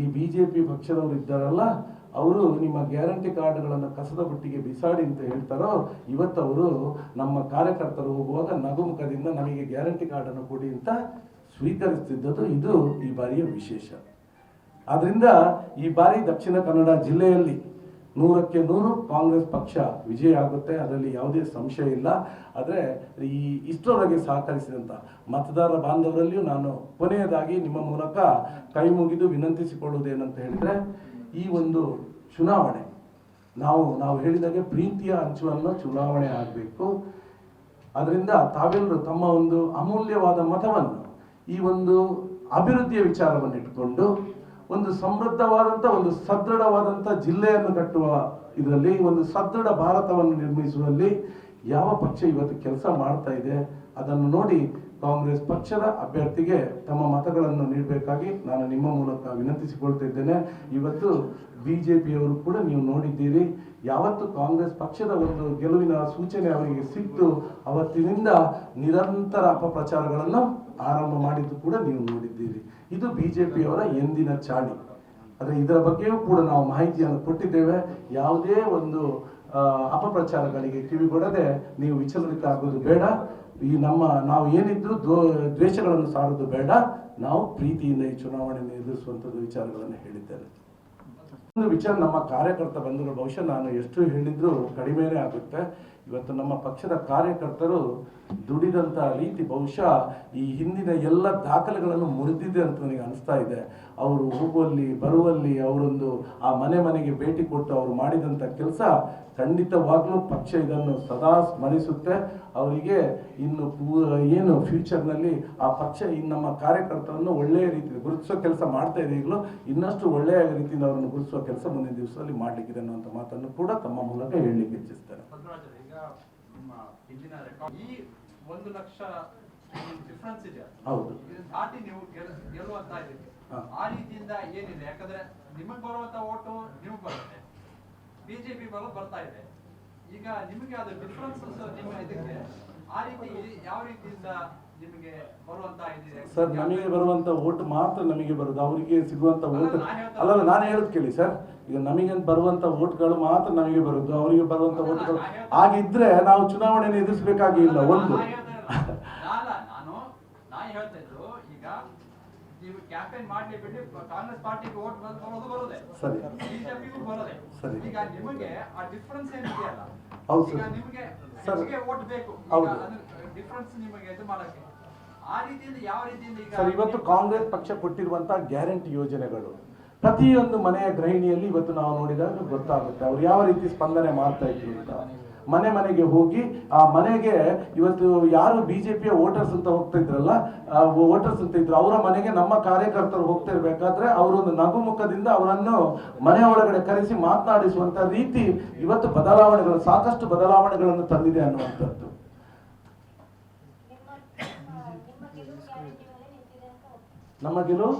ಈ ಬಿ ಜೆ ಪಿ ಪಕ್ಷದವರು ಇದ್ದಾರಲ್ಲ, ಅವರು ನಿಮ್ಮ ಗ್ಯಾರಂಟಿ ಕಾರ್ಡ್ಗಳನ್ನು ಕಸದ ಬುಟ್ಟಿಗೆ ಬಿಸಾಡಿ ಅಂತ ಹೇಳ್ತಾರೋ, ಇವತ್ತು ಅವರು ನಮ್ಮ ಕಾರ್ಯಕರ್ತರು ಹೋಗುವಾಗ ನಗುಮುಖದಿಂದ ನಮಗೆ ಗ್ಯಾರಂಟಿ ಕಾರ್ಡನ್ನು ಕೊಡಿ ಅಂತ ಸ್ವೀಕರಿಸ್ತಿದ್ದದ್ದು ಇದು ಈ ಬಾರಿಯ ವಿಶೇಷ. ಆದ್ರಿಂದ ಈ ಬಾರಿ ದಕ್ಷಿಣ ಕನ್ನಡ ಜಿಲ್ಲೆಯಲ್ಲಿ ನೂರಕ್ಕೆ ನೂರು ಕಾಂಗ್ರೆಸ್ ಪಕ್ಷ ವಿಜಯ ಆಗುತ್ತೆ, ಅದರಲ್ಲಿ ಯಾವುದೇ ಸಂಶಯ ಇಲ್ಲ. ಆದರೆ ಈ ಇಷ್ಟರವರೆಗೆ ಸಹಕರಿಸಿದಂಥ ಮತದಾರ ಬಾಂಧವರಲ್ಲಿಯೂ ನಾನು ಕೊನೆಯದಾಗಿ ನಿಮ್ಮ ಮೂಲಕ ಕೈ ಮುಗಿದು ವಿನಂತಿಸಿಕೊಳ್ಳುವುದೇನಂತ ಹೇಳಿದರೆ, ಈ ಒಂದು ಚುನಾವಣೆ, ನಾವು ನಾವು ಹೇಳಿದಾಗೆ ಪ್ರೀತಿಯ ಅಂಚುವನ್ನು ಚುನಾವಣೆ ಆಗಬೇಕು. ಅದರಿಂದ ತಾವೆಲ್ಲರೂ ತಮ್ಮ ಒಂದು ಅಮೂಲ್ಯವಾದ ಮತವನ್ನು ಈ ಒಂದು ಅಭಿವೃದ್ಧಿಯ ವಿಚಾರವನ್ನು ಇಟ್ಕೊಂಡು ಒಂದು ಸಮೃದ್ಧವಾದಂಥ ಒಂದು ಸದೃಢವಾದಂಥ ಜಿಲ್ಲೆಯನ್ನು ಕಟ್ಟುವ ಇದರಲ್ಲಿ, ಒಂದು ಸದೃಢ ಭಾರತವನ್ನು ನಿರ್ಮಿಸುವಲ್ಲಿ ಯಾವ ಪಕ್ಷ ಇವತ್ತು ಕೆಲಸ ಮಾಡ್ತಾ ಇದೆ, ಅದನ್ನು ನೋಡಿ ಕಾಂಗ್ರೆಸ್ ಪಕ್ಷದ ಅಭ್ಯರ್ಥಿಗೆ ತಮ್ಮ ಮತಗಳನ್ನು ನೀಡಬೇಕಾಗಿ ನಾನು ನಿಮ್ಮ ಮೂಲಕ ವಿನಂತಿಸಿಕೊಳ್ತಿದ್ದೇನೆ. ಇವತ್ತು ಬಿ ಇವತ್ತು ಪಿಯವರು ಕೂಡ ನೀವು ನೋಡಿದ್ದೀರಿ, ಯಾವತ್ತು ಕಾಂಗ್ರೆಸ್ ಪಕ್ಷದ ಒಂದು ಗೆಲುವಿನ ಸೂಚನೆ ಅವರಿಗೆ ಸಿಕ್ತು, ಅವತ್ತಿನಿಂದ ನಿರಂತರ ಅಪಪ್ರಚಾರಗಳನ್ನು ಆರಂಭ ಮಾಡಿದ್ದು ಕೂಡ ನೀವು ನೋಡಿದ್ದೀರಿ. ಇದು ಬಿಜೆಪಿಯವರ ಎಂದಿನ ಚಾಳಿ. ಆದರೆ ಇದರ ಬಗ್ಗೆಯೂ ಕೂಡ ನಾವು ಮಾಹಿತಿಯನ್ನು ಕೊಟ್ಟಿದ್ದೇವೆ. ಯಾವುದೇ ಒಂದು ಅಪಪ್ರಚಾರಗಳಿಗೆ ಅಪಪ್ರಚಾರಗಳಿಗೆ ಕಿವಿಗೊಡದೆ ನೀವು ವಿಚಲಿತ ಆಗೋದು ಬೇಡ. ಈ ನಮ್ಮ, ನಾವು ಏನಿದ್ರು ದ್ವ- ದ್ವೇಷಗಳನ್ನು ಸಾರೋದು ಬೇಡ. ನಾವು ಪ್ರೀತಿಯಿಂದ ಈ ಚುನಾವಣೆಯನ್ನು ಎದುರಿಸುವಂಥದ್ದು ವಿಚಾರಗಳನ್ನು ಹೇಳಿದ್ದೇನೆ ಒಂದು ವಿಚಾರ ನಮ್ಮ ಕಾರ್ಯಕರ್ತ ಬಂಧುಗಳು ಬಹುಶಃ ನಾನು ಎಷ್ಟು ಹೇಳಿದ್ರು ಕಡಿಮೆನೇ ಆಗುತ್ತೆ. ಇವತ್ತು ನಮ್ಮ ಪಕ್ಷದ ಕಾರ್ಯಕರ್ತರು ದುಡಿದಂತ ರೀತಿ ಬಹುಶಃ ಈ ಹಿಂದಿನ ಎಲ್ಲ ದಾಖಲೆಗಳನ್ನು ಮುರಿದಿದೆ ಅಂತ ನನಗೆ ಅನಿಸ್ತಾ ಇದೆ. ಅವರು ಹೋಗುವಲ್ಲಿ, ಬರುವಲ್ಲಿ ಅವರೊಂದು ಆ ಮನೆ ಮನೆಗೆ ಭೇಟಿ ಕೊಟ್ಟು ಅವರು ಮಾಡಿದಂಥ ಕೆಲಸ ಖಂಡಿತವಾಗ್ಲೂ ಪಕ್ಷ ಇದನ್ನು ಸದಾ ಸ್ಮರಿಸುತ್ತೆ. ಅವರಿಗೆ ಇನ್ನು ಏನು ಫ್ಯೂಚರ್ನಲ್ಲಿ ಆ ಪಕ್ಷ ಇನ್ನು ನಮ್ಮ ಕಾರ್ಯಕರ್ತರನ್ನು ಒಳ್ಳೆಯ ರೀತಿಯಲ್ಲಿ ಗುರುತಿಸೋ ಕೆಲಸ ಮಾಡ್ತಾ ಇದೆ ಈಗಲೂ. ಇನ್ನಷ್ಟು ಒಳ್ಳೆಯ ರೀತಿಯಿಂದ ಅವರನ್ನು ಗುರುತಿಸುವ ಕೆಲಸ ಮುಂದಿನ ದಿವಸದಲ್ಲಿ ಮಾಡಲಿಕ್ಕಿದೆ ಅನ್ನುವಂಥ ಮಾತನ್ನು ಕೂಡ ತಮ್ಮ ಮೂಲಕ ಹೇಳಲಿಕ್ಕೆ ಇಚ್ಛಿಸ್ತಾರೆ ಈ ಒಂದು ಲಕ್ಷ ಡಿಫ್ರೆನ್ಸ್ ಇದೆ ಹೌದು. ಇದನ್ನ ದಾಟಿ ನೀವು ಗೆಲ್- ಗೆಲ್ಲುವಂತ ಹಾ. ಆ ರೀತಿಯಿಂದ ಏನಿದೆ? ಯಾಕಂದ್ರೆ ನಿಮಗ್ ಬರುವಂತ ಓಟು ನಿಮಗ್ ಬರುತ್ತೆ. ಬಿಜೆಪಿ ಬರೋದು ಬರ್ತಾ ಇದೆ. ಈಗ ನಿಮಗೆ ಅದು ಡಿಫ್ರೆನ್ಸ್ ನಿಮ್ಮ ಇದಕ್ಕೆ? ಆ ರೀತಿ ಯಾವ ರೀತಿಯಿಂದ ನಿಮಗೆ ಬರುವಂತ ಇದಿದೆ ಸರ್ ನಮಗೆ ಬರುವಂತ ಓಟ್ ಮಾತ್ರ ನಮಗೆ ಬರುದು ಅವರಿಗೆ ಸಿಗುವಂತ ಓಟ್ ಅಲ್ಲ, ನಾನ್ ಅಲ್ಲಲ್ಲ ನಾನು ಹೇಳೋದು ಕೇಳಿ ಸರ್. ಈಗ ನಮಗೆ ಬರುವಂತ ಓಟ್ಗಳು ಮಾತ್ರ ನಮಗೆ ಬರುದು ಅವರಿಗೆ ಬರುವಂತ ಓಟ್ಗಳು ಹಾಗಿದ್ರೆ ನಾವು ಚುನಾವಣೆಯನ್ನು ಎದುರಿಸಬೇಕಾಗಿಲ್ಲ ಒಂದು ನಾ ಹೇಳ್ತಾ ಇರೋದು. ನಾಲ್ಲ, ನಾನು ನಾ ಹೇಳ್ತಾ ಇದ್ದು ಈಗ ನೀವು ಕ್ಯಾಂಪೇನ್ ಮಾಡಲಿ ಬಿಟ್ಟು ಕಾಂಗ್ರೆಸ್ ಪಾರ್ಟಿಗೆ ಓಟ್ ಬರೋದು ಬರೋದೆ ಬಿಜೆಪಿಗೂ ಬರೋದೆ. ಈಗ ನಿಮಗೆ ಆ ಡಿಫ್ರೆನ್ಸ್ ಏನಿದೆಯಲ್ಲ ಈಗ. ನಿಮಗೆ. ಹೆಚ್ಚಿಗೆ ಓಟ್ ಬೇಕು. ಡಿಫ್ರೆನ್ಸ್ ನಿಮಗೆ ಇದು ಮಾಡಕ್ಕೆ. ಸರ್ ಇವತ್ತು ಕಾಂಗ್ರೆಸ್ ಪಕ್ಷ ಕೊಟ್ಟಿರುವಂತಹ ಗ್ಯಾರಂಟಿ ಯೋಜನೆಗಳು. ಪ್ರತಿಯೊಂದು ಮನೆಯ ಗೃಹಿಣಿಯಲ್ಲಿ ಇವತ್ತು ನಾವು ನೋಡಿದಾಗ ಗೊತ್ತಾಗುತ್ತೆ. ಅವ್ರು ಯಾವ ರೀತಿ ಸ್ಪಂದನೆ ಮಾಡ್ತಾ ಇದ್ರು ಅಂತ. ಮನೆ ಮನೆಗೆ ಹೋಗಿ ಆ ಮನೆಗೆ ಇವತ್ತು ಯಾರು ಬಿಜೆಪಿಯ ವೋಟರ್ಸ್ ಅಂತ ಹೋಗ್ತಾ ಇದ್ರಲ್ಲ ವೋಟರ್ಸ್ ಅಂತ ಇದ್ರು ಅವರ ಮನೆಗೆ ನಮ್ಮ ಕಾರ್ಯಕರ್ತರು ಹೋಗ್ತಾ ಇರ್ಬೇಕಾದ್ರೆ ಅವರೊಂದು ನಗುಮುಖದಿಂದ ಅವರನ್ನು ಮನೆ ಒಳಗಡೆ ಕರೆಸಿ ಮಾತನಾಡಿಸುವಂತ ರೀತಿ ಇವತ್ತು ಬದಲಾವಣೆಗಳು ಸಾಕಷ್ಟು ಬದಲಾವಣೆಗಳನ್ನು ತಂದಿದೆ ಅನ್ನುವಂಥದ್ದು. ನಮ್ಮ ನಿಮ್ಮ ಗೆಲುವು?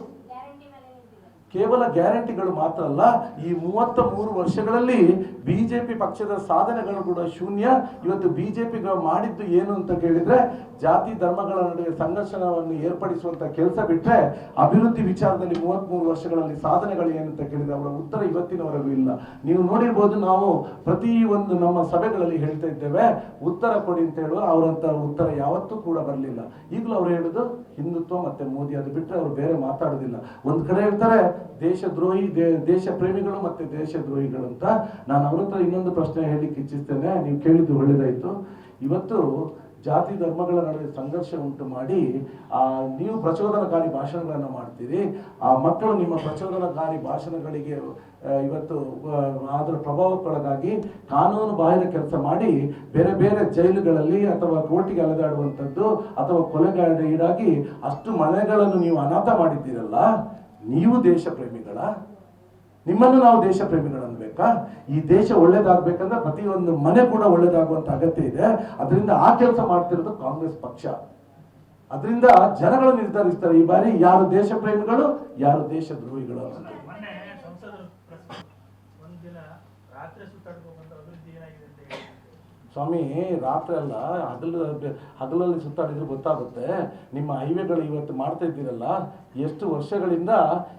ಕೇವಲ ಗ್ಯಾರಂಟಿಗಳು ಮಾತ್ರ ಅಲ್ಲ, ಈ ಮೂವತ್ತ ಮೂರು ವರ್ಷಗಳಲ್ಲಿ ಬಿಜೆಪಿ ಪಕ್ಷದ ಸಾಧನೆಗಳು ಕೂಡ ಶೂನ್ಯ. ಇವತ್ತು ಬಿಜೆಪಿ ಮಾಡಿದ್ದು ಏನು ಅಂತ ಕೇಳಿದ್ರೆ, ಜಾತಿ ಧರ್ಮಗಳ ನಡುವೆ ಸಂಘರ್ಷಣವನ್ನು ಏರ್ಪಡಿಸುವಂತ ಕೆಲಸ ಬಿಟ್ರೆ ಅಭಿವೃದ್ಧಿ ವಿಚಾರದಲ್ಲಿ ಮೂವತ್ಮೂರು ವರ್ಷಗಳಲ್ಲಿ ಸಾಧನೆಗಳು ಏನು ಅಂತ ಕೇಳಿದ್ರೆ ಅವರ ಉತ್ತರ ಇವತ್ತಿನವರೆಗೂ ಇಲ್ಲ. ನೀವು ನೋಡಿರ್ಬೋದು ನಾವು ಪ್ರತಿ ಒಂದು ನಮ್ಮ ಸಭೆಗಳಲ್ಲಿ ಹೇಳ್ತಾ ಇದ್ದೇವೆ, ಉತ್ತರ ಕೊಡಿ ಅಂತ ಹೇಳುವ ಅವರಂತ ಉತ್ತರ ಯಾವತ್ತೂ ಕೂಡ ಬರಲಿಲ್ಲ. ಈಗಲೂ ಅವ್ರು ಹೇಳುದು, ಹಿಂದುತ್ವ ಮತ್ತೆ ಮೋದಿ ಅದು ಬಿಟ್ಟರೆ ಅವ್ರು ಬೇರೆ ಮಾತಾಡೋದಿಲ್ಲ. ಒಂದ್ ಕಡೆ ಹೇಳ್ತಾರೆ ದೇಶದ್ರೋಹಿ ದೇಶ ಪ್ರೇಮಿಗಳು ಮತ್ತೆ ದೇಶದ್ರೋಹಿಗಳು ಅಂತ ನಾನು ಅವ್ರ ಹತ್ರ ಇನ್ನೊಂದು ಪ್ರಶ್ನೆ ಹೇಳಿಕ್ಕೆ ಇಚ್ಛಿಸ್ತೇನೆ. ನೀವು ಕೇಳಿದ್ದು ಒಳ್ಳೇದಾಯ್ತು. ಇವತ್ತು ಜಾತಿ ಧರ್ಮಗಳ ನಡುವೆ ಸಂಘರ್ಷ ಉಂಟು ಮಾಡಿ, ಆ, ನೀವು ಪ್ರಚೋದನಕಾರಿ ಭಾಷಣಗಳನ್ನು ಮಾಡ್ತೀರಿ. ಆ ಮಕ್ಕಳು ನಿಮ್ಮ ಪ್ರಚೋದನಕಾರಿ ಭಾಷಣಗಳಿಗೆ ಇವತ್ತು ಅದರ ಪ್ರಭಾವಕ್ಕೊಳಗಾಗಿ ಕಾನೂನು ಬಾಹಿರ ಕೆಲಸ ಮಾಡಿ ಬೇರೆ ಬೇರೆ ಜೈಲುಗಳಲ್ಲಿ ಅಥವಾ ಕೋರ್ಟಿಗೆ ಅಲೆದಾಡುವಂಥದ್ದು ಅಥವಾ ಕೊಲೆಗಾರ ಈಡಾಗಿ ಅಷ್ಟು ಮನೆಗಳನ್ನು ನೀವು ಅನಾಥ ಮಾಡಿದ್ದೀರಲ್ಲ. ನೀವು ದೇಶ ಪ್ರೇಮಿಗಳ ನಿಮ್ಮನ್ನು ನಾವು ದೇಶ ಪ್ರೇಮಿಗಳು ಅನ್ಬೇಕಾ? ಈ ದೇಶ ಒಳ್ಳೇದಾಗಬೇಕಂದ್ರೆ ಪ್ರತಿಯೊಂದು ಮನೆ ಕೂಡ ಒಳ್ಳೇದಾಗುವಂತ ಅಗತ್ಯ ಇದೆ. ಅದರಿಂದ ಆ ಕೆಲಸ ಮಾಡ್ತಿರೋದು ಕಾಂಗ್ರೆಸ್ ಪಕ್ಷ. ಅದರಿಂದ ಜನಗಳು ನಿರ್ಧರಿಸ್ತಾರೆ. ಈ ಬಾರಿ ಯಾರು ದೇಶ ಪ್ರೇಮಿಗಳು ಯಾರು ದೇಶ ದ್ರೋಹಿಗಳು ಅನ್ನೋದು. ಮೊನ್ನೆ ಸಂಸದರು ಪ್ರೆಸ್ ಒಂದಿನ ರಾತ್ರಿ ಸುತ್ತಾಡ್ಕೊಂಡು ಬಂದು ಅಭಿವೃದ್ಧಿ ಏನಾಗಿದೆ ಅಂತ ಹೇಳಿ ಸ್ವಾಮಿ ರಾತ್ರಿ ಅಲ್ಲ ಹಗಲು ಹಗಲಲ್ಲಿ ಸುತ್ತಾಡಿದ್ರೆ ಗೊತ್ತಾಗುತ್ತೆ. ನಿಮ್ಮ ಹೈವೇಗಳು ಇವತ್ತು ಮಾಡ್ತಾ ಇದ್ದೀರಲ್ಲ ಎಷ್ಟು ವರ್ಷಗಳಿಂದ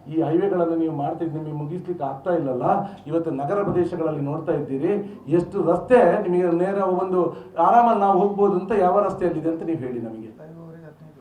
ಈ ಹೈವೇಗಳನ್ನು ನೀವು ಮಾಡ್ತಿದ್ದು ನಿಮಗೆ ಮುಗಿಸ್ಲಿಕ್ಕೆ ಆಗ್ತಾ ಇಲ್ಲಲ್ಲ? ಇವತ್ತು ನಗರ ಪ್ರದೇಶಗಳಲ್ಲಿ ನೋಡ್ತಾ ಇದ್ದೀರಿ ಎಷ್ಟು ರಸ್ತೆ ನಿಮಗೆ ನೇರ ಒಂದು ಆರಾಮಲ್ಲಿ ನಾವು ಹೋಗ್ಬೋದು ಅಂತ ಯಾವ ರಸ್ತೆಯಲ್ಲಿದೆ ಅಂತ ನೀವು ಹೇಳಿ ನಮಗೆ.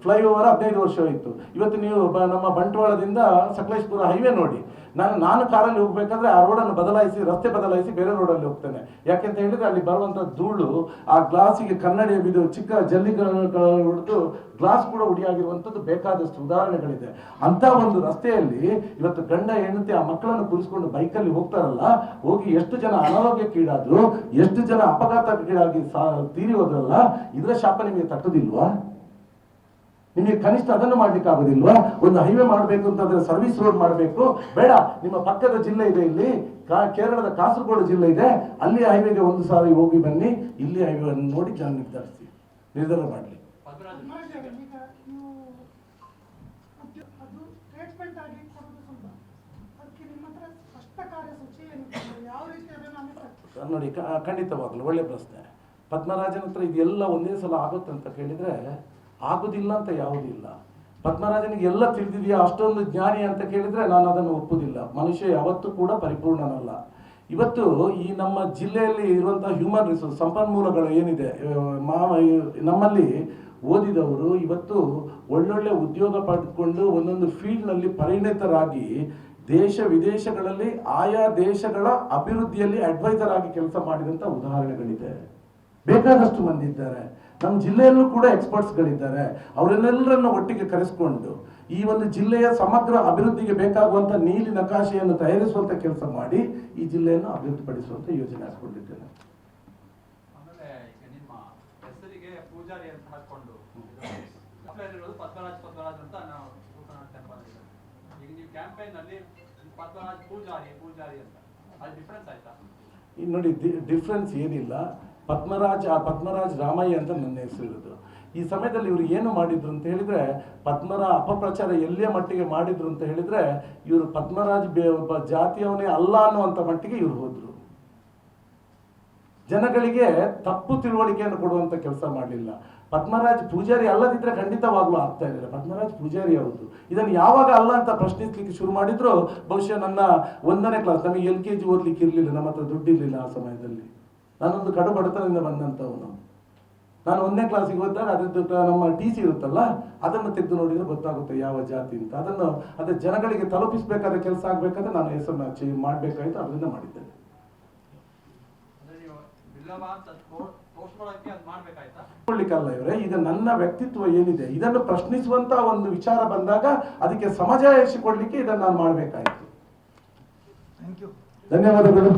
ಫ್ಲೈಓವರ್ ಹದಿನೈದು ವರ್ಷ ಆಯಿತು. ಇವತ್ತು ನೀವು ಬ- ನಮ್ಮ ಬಂಟ್ವಾಳದಿಂದ ಸಕಲೇಶ್ಪುರ ಹೈವೇ ನೋಡಿ. ನಾನು ನಾನು ಕಾರಲ್ಲಿ ಹೋಗ್ಬೇಕಾದ್ರೆ ಆ ರೋಡನ್ನು ಬದಲಾಯಿಸಿ, ರಸ್ತೆ ಬದಲಾಯಿಸಿ ಬೇರೆ ರೋಡಲ್ಲಿ ಹೋಗ್ತೇನೆ. ಯಾಕೆಂತ ಹೇಳಿದ್ರೆ ಅಲ್ಲಿ ಬರುವಂತ ಧೂಳು, ಆ ಗ್ಲಾಸಿಗೆ ಕನ್ನಡಿಯ ಬಿದ್ದು ಚಿಕ್ಕ ಜಲ್ಲಿಗಳನ್ನು ಹೊಡೆದು ಗ್ಲಾಸ್ ಕೂಡ ಉಡಿಯಾಗಿರುವಂಥದ್ದು ಬೇಕಾದಷ್ಟು ಉದಾಹರಣೆಗಳಿದೆ. ಅಂತ ಒಂದು ರಸ್ತೆಯಲ್ಲಿ ಇವತ್ತು ಗಂಡ, ಹೆಂಡತಿ ಆ ಮಕ್ಕಳನ್ನು ಕೂರಿಸ್ಕೊಂಡು ಬೈಕಲ್ಲಿ ಹೋಗ್ತಾರಲ್ಲ, ಹೋಗಿ ಎಷ್ಟು ಜನ ಅನಾರೋಗ್ಯಕ್ಕೀಡಾದ್ರು ಎಷ್ಟು ಜನ ಅಪಘಾತಕ್ಕೀಡಾಗಿ ಸಾ ತೀರಿ ಹೋದ್ರಲ್ಲ, ಇದರ ಶಾಪ ನಿಮಗೆ ತಟ್ಟುದಿಲ್ವಾ? ನಿಮಗೆ ಕನಿಷ್ಠ ಅದನ್ನು ಮಾಡ್ಲಿಕ್ಕೆ ಆಗೋದಿಲ್ವಾ ಒಂದು ಹೈವೇ ಮಾಡಬೇಕು ಅಂತಂದ್ರೆ ಸರ್ವಿಸ್ ರೋಡ್ ಮಾಡಬೇಕು. ಬೇಡ, ನಿಮ್ಮ ಪಕ್ಕದ ಜಿಲ್ಲೆ ಇದೆ ಇಲ್ಲಿ. ಕೇರಳದ ಕಾಸರಗೋಡು ಜಿಲ್ಲೆ ಇದೆ. ಅಲ್ಲಿ ಹೈವೇಗೆ ಒಂದು ಸಾರಿ ಹೋಗಿ ಬನ್ನಿ. ಇಲ್ಲಿ ಹೈವೇ ನೋಡಿ ಜನ ನಿರ್ಧರಿಸಿ. ನಿರ್ಧಾರ ಮಾಡಲಿ. ನೋಡಿ ಖಂಡಿತವಾಗ್ಲು ಒಳ್ಳೆ ಪ್ರಶ್ನೆ. ಪದ್ಮರಾಜನ ಹತ್ರ ಇದೆಲ್ಲ ಒಂದೇ ಸಲ ಆಗುತ್ತೆ ಅಂತ ಕೇಳಿದ್ರೆ ಆಗುದಿಲ್ಲ ಅಂತ ಯಾವುದಿಲ್ಲ. ಪದ್ಮರಾಜನಿಗೆ ಎಲ್ಲ ತಿಳಿದಿದೆಯಾ? ಅಷ್ಟೊಂದು ಜ್ಞಾನಿ ಅಂತ ಕೇಳಿದ್ರೆ ನಾನು ಅದನ್ನು ಒಪ್ಪುದಿಲ್ಲ. ಮನುಷ್ಯ ಯಾವತ್ತೂ ಕೂಡ ಪರಿಪೂರ್ಣನಲ್ಲ. ಇವತ್ತು ಈ ನಮ್ಮ ಜಿಲ್ಲೆಯಲ್ಲಿ ಇರುವಂತಹ ಹ್ಯೂಮನ್ ರಿಸೋರ್ಸ್ ಸಂಪನ್ಮೂಲಗಳು ಏನಿದೆ? ಆ, ಮಾ- ನಮ್ಮಲ್ಲಿ ಓದಿದವರು ಇವತ್ತು ಒಳ್ಳೊಳ್ಳೆ ಉದ್ಯೋಗ ಪಡೆದುಕೊಂಡು ಒಂದೊಂದು ಫೀಲ್ಡ್ನಲ್ಲಿ ಪರಿಣಿತರಾಗಿ ದೇಶ ವಿದೇಶಗಳಲ್ಲಿ ಆಯಾ ದೇಶಗಳ ಅಭಿವೃದ್ಧಿಯಲ್ಲಿ ಅಡ್ವೈಸರ್ ಆಗಿ ಕೆಲಸ ಮಾಡಿದಂತ ಉದಾಹರಣೆಗಳಿದೆ. ಬೇಕಾದಷ್ಟು ಮಂದಿ ಇದ್ದಾರೆ ನಮ್ಮ ಜಿಲ್ಲೆಯಲ್ಲೂ ಕೂಡ ಎಕ್ಸ್ಪರ್ಟ್ಸ್ಗಳಿದ್ದಾರೆ ಅವರನ್ನೆಲ್ಲರನ್ನು ಒಟ್ಟಿಗೆ ಕರೆಸ್ಕೊಂಡು ಈ ಒಂದು ಜಿಲ್ಲೆಯ ಸಮಗ್ರ ಅಭಿವೃದ್ಧಿಗೆ ಬೇಕಾಗುವಂತ ನೀಲಿ ನಕಾಶೆಯನ್ನು ತಯಾರಿಸುವಂಥ ಕೆಲಸ ಮಾಡಿ ಈ ಜಿಲ್ಲೆಯನ್ನು ಅಭಿವೃದ್ಧಿಪಡಿಸುವಂಥ ಯೋಜನೆ ಈಗ ನೋಡಿ ಡಿಫ್ರೆನ್ಸ್ ಏನಿಲ್ಲ. ಪದ್ಮರಾಜ್ ಆ ಪದ್ಮರಾಜ್ ರಾಮಯ್ಯ ಅಂತ ನನ್ನ ಹೆಸರು ಈ ಸಮಯದಲ್ಲಿ ಇವರು ಏನು ಮಾಡಿದ್ರು ಅಂತ ಹೇಳಿದ್ರೆ, ಪದ್ಮರ ಅಪಪ್ರಚಾರ ಎಲ್ಲಿಯ ಮಟ್ಟಿಗೆ ಮಾಡಿದ್ರು ಅಂತ ಹೇಳಿದ್ರೆ, ಇವರು ಪದ್ಮರಾಜ್ ಬೇ- ಒಬ್ಬ ಜಾತಿಯವನೇ ಅಲ್ಲ ಅನ್ನುವಂಥ ಮಟ್ಟಿಗೆ ಇವರು ಹೋದ್ರು. ಜನಗಳಿಗೆ ತಪ್ಪು ತಿಳುವಳಿಕೆಯನ್ನು ಕೊಡುವಂತ ಕೆಲಸ ಮಾಡಲಿಲ್ಲ. ಪದ್ಮರಾಜ್ ಪೂಜಾರಿ ಅಲ್ಲದಿದ್ದರೆ ಖಂಡಿತವಾಗ್ಲೂ ಆಗ್ತಾ ಇರಲಿಲ್ಲ. ಪದ್ಮರಾಜ್ ಪೂಜಾರಿ ಹೌದು. ಇದನ್ನು ಯಾವಾಗ ಅಲ್ಲ ಅಂತ ಪ್ರಶ್ನಿಸ್ಲಿಕ್ಕೆ ಶುರು ಮಾಡಿದ್ರು, ಬಹುಶಃ ನನ್ನ ಒಂದನೇ ಕ್ಲಾಸ್ ನಮಗೆ ಎಲ್ ಕೆ ಜಿ ಓದ್ಲಿಕ್ಕೆ ಇರಲಿಲ್ಲ, ನಮ್ಮ ಹತ್ರ ದುಡ್ಡಿರ್ಲಿಲ್ಲ ಆ ಸಮಯದಲ್ಲಿ. ನಾನೊಂದು ಕಡು ಬಡತನದಿಂದ ಬಂದಂಥವನು. ನಾನು ಒಂದನೇ ಕ್ಲಾಸಿಗೆ ಹೋದಾಗ ಅದ್ರದ್ದು ನಮ್ಮ ಟಿ ಸಿ ಇರುತ್ತಲ್ಲ ಅದನ್ನು ತೆಗೆದು ನೋಡಿದ್ರೆ ಗೊತ್ತಾಗುತ್ತೆ ಯಾವ ಜಾತಿ ಅಂತ. ಅದನ್ನು ಅದೇ ಜನಗಳಿಗೆ ತಲುಪಿಸಬೇಕಾದ ಕೆಲಸ ಆಗ್ಬೇಕಾದ್ರೆ ನಾನು ಹೆಸರನ್ನ ಚೇಂಜ್ ಮಾಡಬೇಕಾಯ್ತು ಅದರಿಂದ ಮಾಡಿದ್ದೇನೆ. ಕೊಡ್ಲಿಕ್ಕಲ್ಲ ಇವರೇ ಇದು ನನ್ನ ವ್ಯಕ್ತಿತ್ವ ಏನಿದೆ ಇದನ್ನು ಪ್ರಶ್ನಿಸುವಂತ ಒಂದು ವಿಚಾರ ಬಂದಾಗ ಅದಕ್ಕೆ ಸಮಾಜ ಕೊಡ್ಲಿಕ್ಕೆ ಇದನ್ನು ನಾನು ಮಾಡಬೇಕಾಯ್ತು. ಥ್ಯಾಂಕ್ ಯು ಧನ್ಯವಾದಗಳು.